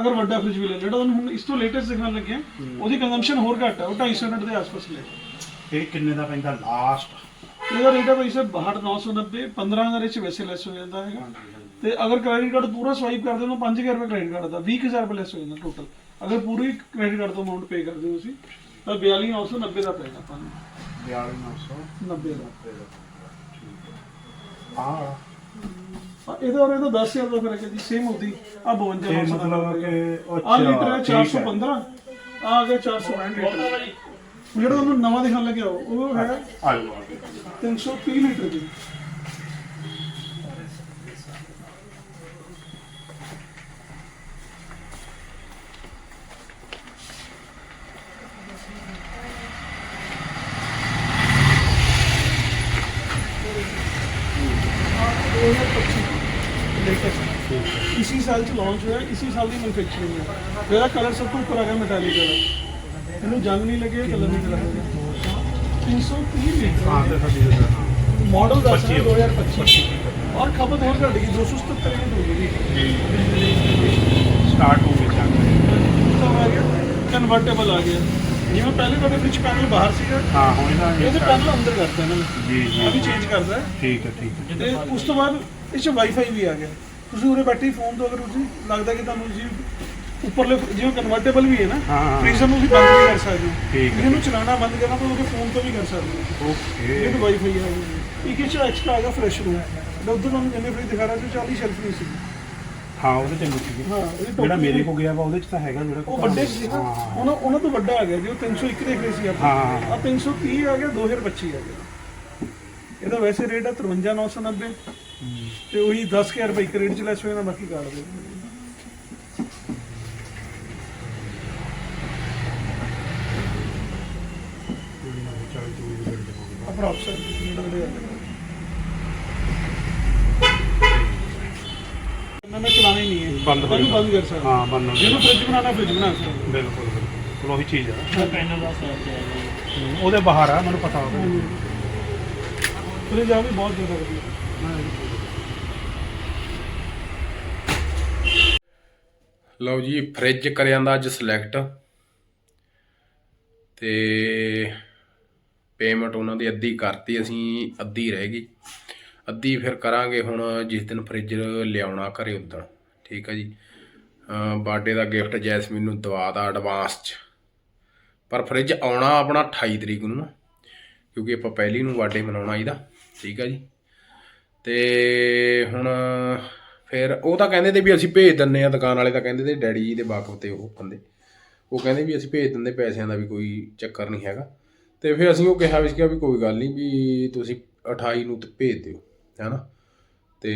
[SPEAKER 7] ਅਗਰ ਵੱਡਾ ਫ੍ਰਿਜ ਵੀ ਲੈ ਜਿਹੜਾ ਤੁਹਾਨੂੰ ਹੁਣ ਇਸ ਤੋਂ ਲੇਟੈਸਟ ਦਿਖਾਉਣ ਲੱਗਿਆ ਉਹਦੀ ਕੰਜ਼ੰਪਸ਼ਨ ਹੋਰ ਘੱਟ ਹੈ ਉਹ 250 ਯੂਨਿਟ ਦੇ ਆਸ-ਪਾਸ ਲੈ
[SPEAKER 5] ਇਹ ਕਿੰਨੇ ਦਾ ਪੈਂਦਾ? ਲਾਸਟ
[SPEAKER 7] ਇਹਦਾ ਰੇਟ ਹੈ ਭਾਈ ਸਾਹਿਬ 62990 15000 ਵਿੱਚ ਵੈਸੇ ਲੈਸ ਹੋ ਜਾਂਦਾ ਹੈਗਾ। ਤੇ ਅਗਰ ਕ੍ਰੈਡਿਟ ਕਾਰਡ ਪੂਰਾ ਸਵਾਈਪ ਕਰਦੇ ਹੋ ਤਾਂ 5000 ਰੁਪਏ ਕ੍ਰੈਡਿਟ ਕਾਰਡ ਦਾ 20000 ਰੁਪਏ ਲੈਸ ਹੋ ਜਾਂਦਾ ਟੋਟਲ ਅਗਰ ਪੂਰੀ ਕ੍ਰੈਡਿਟ ਕਾਰਡ ਤੋਂ ਅਮਾਉਂਟ ਪੇ ਕਰਦੇ ਹੋ ਤੁਸੀਂ ਤਾਂ 42990 ਦਾ ਪਏਗਾ ਆਪਾਂ ਨੂੰ।
[SPEAKER 5] 42900
[SPEAKER 7] 90 ਦਾ।
[SPEAKER 5] ਹਾਂ।
[SPEAKER 7] ਹਾਂ, ਇਹਦਾ ਔਰ ਇਹਦਾ 10000 ਦਾ ਫ਼ਰਕ ਹੈ ਜੀ ਸੇਮ ਹੁੰਦੀ ਆ 52
[SPEAKER 5] ਇਹ ਮਤਲਬ ਕਿ
[SPEAKER 7] ਆ ਲੀਟਰ ਹੈ
[SPEAKER 5] ਅੱਛਾ, ਠੀਕ ਹੈ।
[SPEAKER 7] 415 ਆ ਆ ਗਿਆ 465 ਲੀਟਰ ਜਿਹੜਾ ਤੁਹਾਨੂੰ ਨਵਾਂ ਦਿਖਾਣ ਲੱਗਿਆ ਉਹ
[SPEAKER 5] ਹੈਗਾ ਆਲੂ
[SPEAKER 7] 330 ਲੀਟਰ ਦੀ इसी साल से लॉन्च हुआ है इसी साल की मैनुफैक्चरिंग है मेरा कलर सबको ऊपर आ गया मेटालिक कलर ਇਹਨੂੰ ਜੰਗ ਨਹੀਂ ਲੱਗੇ ਕਲਰ ਨਹੀਂ ਲੱਗੇਗਾ 330 ਲੀਟਰ
[SPEAKER 5] ਹਾਂ ਤੇ ਸਾਡੀ ਇਹਦਾ, ਹਾਂ।
[SPEAKER 7] ਮਾਡਲ ਰਿਹਾ 2025 ਔਰ ਖਪਤ ਹੋਰ ਘਟ ਗਈ। 277 ਯੂਨਿਟ ਹੋ ਗਈ
[SPEAKER 5] ਸਟਾਰਟ ਹੋ
[SPEAKER 7] ਗਿਆ ਕਨਵਰਟੇਬਲ ਆ ਗਿਆ। ਜਿਵੇਂ ਪਹਿਲੇ ਤੁਹਾਡੇ ਫ੍ਰਿਜ ਪੈਨਲ ਬਾਹਰ ਸੀਗਾ
[SPEAKER 5] ਹਾਂ ਹੁਣ ਇਹਦਾ ਇਹ
[SPEAKER 7] ਇਹਦੇ ਪੈਨਲ ਅੰਦਰ ਕਰਤਾ ਇਹਨਾਂ ਨੇ।
[SPEAKER 5] ਜੀ ਜੀ
[SPEAKER 7] ਚੇਂਜ ਕਰਦਾ
[SPEAKER 5] ਠੀਕ ਹੈ ਠੀਕ ਹੈ।
[SPEAKER 7] ਤੇ ਉਸ ਤੋਂ ਬਾਅਦ ਇਹ 'ਚ ਵਾਈਫਾਈ ਵੀ ਆ ਗਿਆ। ਤੁਸੀਂ ਉਰੇ ਬੈਠੇ ਫੋਨ ਤੋਂ ਅਗਰ ਤੁਸੀਂ ਲੱਗਦਾ ਕਿ ਤੁਹਾਨੂੰ ਜੀ ਉੱਪਰਲੇ ਜਿਵੇਂ ਕਨਵਰਟੇਬਲ ਵੀ ਹੈ ਨਾ
[SPEAKER 5] ਹਾਂ, ਹਾਂ।
[SPEAKER 7] ਫ੍ਰੀਜ਼ਰ ਨੂੰ ਵੀ ਬੰਦ ਵੀ ਕਰ ਸਕਦੇ ਹੋ।
[SPEAKER 5] ਠੀਕ ਹੈ।
[SPEAKER 7] ਇਹਨੂੰ ਚਲਾਉਣਾ ਬੰਦ ਕਰਨਾ ਤਾਂ ਉਹਦੇ ਫੋਨ ਤੋਂ ਵੀ ਕਰ ਸਕਦੇ ਹੋ।
[SPEAKER 5] ਓਕੇ
[SPEAKER 7] ਇਹ ਤਾਂ ਵਾਈਫਾਈ ਆ ਗਈ। ਇੱਕ ਇਹ ਐਕਸਟਰਾ ਆ ਗਿਆ ਫਰੈਸ਼ ਰੂਮ ਮੈਂ ਉਧਰ ਤੁਹਾਨੂੰ ਜਿੰਨੇ ਫ੍ਰਿਜ ਦਿਖਾ ਰਿਹਾ ਸੀ 40 ਸ਼ੈਲਫ ਨਹੀਂ ਸੀ।
[SPEAKER 5] ਹਾਂ ਉਹਦੇ ਚ ਮੁੱਕੀ
[SPEAKER 7] ਹਾਂ। ਇਹਦੇ
[SPEAKER 5] ਜਿਹੜਾ ਮੇਰੇ ਕੋ ਗਿਆ ਵਾ ਉਹਦੇ ਚ ਤਾਂ ਹੈਗਾ ਜਿਹੜਾ
[SPEAKER 7] ਉਹ ਵੱਡੇ ਸੀ ਨਾ। ਉਹਨਾਂ ਉਹਨਾਂ ਤੋਂ ਵੱਡਾ ਆ ਗਿਆ ਜੋ 301 ਦੇਖ ਰਹੇ ਸੀ ਆਪਾਂ।
[SPEAKER 5] ਹਾਂ।
[SPEAKER 7] ਆ 330 ਆ ਗਿਆ 2025 ਆ ਗਿਆ। ਇਹਦਾ ਵੈਸੇ ਰੇਟ ਹੈ। 53990 ਤੇ ਉਹੀ 10000 ਰੁਪਏ ਇੱਕ ਰੇਟ ਚ ਲੈਸ ਹੋਇਆ ਨਾ ਬਾਕੀ ਕਾਰਡ ਦੇ। ਅਪਰੋਕਸੀਮੇਟ ਇਹਨਾਂ ਨੇ ਚਲਾਣਾ ਹੀ ਨਹੀਂ ਹੈ।
[SPEAKER 5] ਬੰਦ ਹੋ
[SPEAKER 7] ਇਹਨੂੰ
[SPEAKER 5] ਜਾਊਗਾ।
[SPEAKER 7] ਬੰਦ ਕਰ ਸਕਦਾ
[SPEAKER 5] ਹਾਂ ਬੰਨ ਹੋ
[SPEAKER 7] ਜਿਹਨੂੰ ਫ੍ਰਿਜ ਬਣਾਉਣਾ ਫ੍ਰਿਜ ਬਣਾ ਸਕਦਾ
[SPEAKER 5] ਬਿਲਕੁਲ ਬਿਲਕੁਲ। ਉਹੀ ਚੀਜ਼ ਆ।
[SPEAKER 8] ਪੈਨਲ ਦਾ ਸਾਈਜ਼ ਹੈ?
[SPEAKER 5] ਉਹਦੇ ਬਾਹਰ ਆ ਮੈਨੂੰ ਪਤਾ ਉਹਦੇ
[SPEAKER 7] ਫ੍ਰਿਜ ਆ ਵੀ ਬਹੁਤ ਜ਼ਿਆਦਾ ਵਧੀਆ।
[SPEAKER 1] ਲਓ ਜੀ ਫ੍ਰਿਜ ਕਰਿਆਂ ਦਾ ਅੱਜ ਸਿਲੈਕਟ ਤੇ ਪੇਮੈਂਟ ਉਹਨਾਂ ਦੀ ਅੱਧੀ ਕਰਤੀ, ਅਸੀਂ ਅੱਧੀ ਰਹਿ ਗਈ। ਅੱਧੀ ਫਿਰ ਕਰਾਂਗੇ ਹੁਣ ਜਿਸ ਦਿਨ ਫ੍ਰਿਜ ਲਿਆਉਣਾ ਘਰੇ ਉਦੋਂ ਠੀਕ ਆ ਜੀ। ਬਰਥਡੇ ਦਾ ਗਿਫਟ ਜੈਸਮੀਨ ਨੂੰ ਦਵਾ ਦਾ ਐਡਵਾਂਸ ਚ। ਪਰ ਫ੍ਰਿਜ ਆਉਣਾ ਆਪਣਾ 28 ਤਰੀਕ ਨੂੰ ਕਿਉਂਕਿ ਆਪਾਂ ਪਹਿਲੀ ਨੂੰ ਬਰਥਡੇ ਮਨਾਉਣਾ ਇਹਦਾ, ਠੀਕ ਆ ਜੀ। ਤੇ ਹੁਣ ਫਿਰ ਉਹ ਤਾਂ ਕਹਿੰਦੇ ਤੇ ਵੀ ਅਸੀਂ ਭੇਜ ਦਿੰਨੇ ਆ, ਦੁਕਾਨ ਵਾਲੇ ਤਾਂ ਕਹਿੰਦੇ ਤੇ ਡੈਡੀ ਜੀ ਦੇ ਵਾਕਫ ਤੇ ਉਹ ਬੰਦੇ। ਉਹ ਕਹਿੰਦੇ ਵੀ ਅਸੀਂ ਭੇਜ ਦਿੰਦੇ, ਪੈਸਿਆਂ ਦਾ ਵੀ ਕੋਈ ਚੱਕਰ ਨਹੀਂ ਹੈਗਾ। ਤੇ ਫਿਰ ਅਸੀਂ ਉਹ ਕਿਹਾ ਵੀ ਸੀਗਾ ਵੀ ਕੋਈ ਗੱਲ ਨਹੀਂ ਵੀ ਤੁਸੀਂ 28 ਨੂੰ ਤੇ ਭੇਜ ਦਿਓ, ਹੈਨਾ? ਤੇ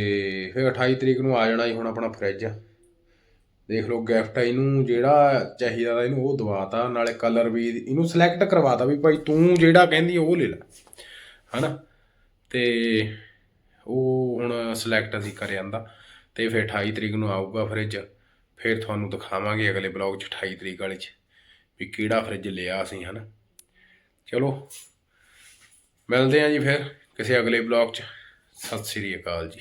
[SPEAKER 1] ਫਿਰ 28 ਤਰੀਕ ਨੂੰ ਆ ਜਾਣਾ ਜੀ ਹੁਣ ਆਪਣਾ ਫ੍ਰਿਜ ਦੇਖ ਲਓ ਗਿਫਟ ਇਹਨੂੰ, ਜਿਹੜਾ ਚਾਹੀਦਾ ਤਾ ਇਹਨੂੰ ਉਹ ਦਵਾਤਾ, ਨਾਲੇ ਕਲਰ ਵੀ ਇਹਨੂੰ ਸਿਲੈਕਟ ਕਰਵਾਤਾ ਵੀ ਭਾਈ ਤੂੰ ਜਿਹੜਾ ਕਹਿੰਦੀ ਉਹ ਲੈ ਲੈ, ਹਨਾ? ਤੇ ਉਹ ਹੁਣ ਸਿਲੈਕਟ ਅਸੀਂ ਕਰ ਜਾਂਦਾ ਤੇ ਫਿਰ 28 ਤਰੀਕ ਨੂੰ ਆਊਗਾ ਫ੍ਰਿਜ ਫਿਰ ਤੁਹਾਨੂੰ ਦਿਖਾਵਾਂਗੇ ਅਗਲੇ ਬਲੌਗ 'ਚ 28 ਤਰੀਕ ਵਾਲੇ 'ਚ ਵੀ ਕਿਹੜਾ ਫ੍ਰਿਜ ਲਿਆ ਅਸੀਂ, ਹਨਾ? ਚਲੋ। ਮਿਲਦੇ ਆਂ ਜੀ ਫਿਰ ਕਿਸੇ ਅਗਲੇ ਬਲੌਗ 'ਚ। ਸਤਿ ਸ੍ਰੀ ਅਕਾਲ ਜੀ।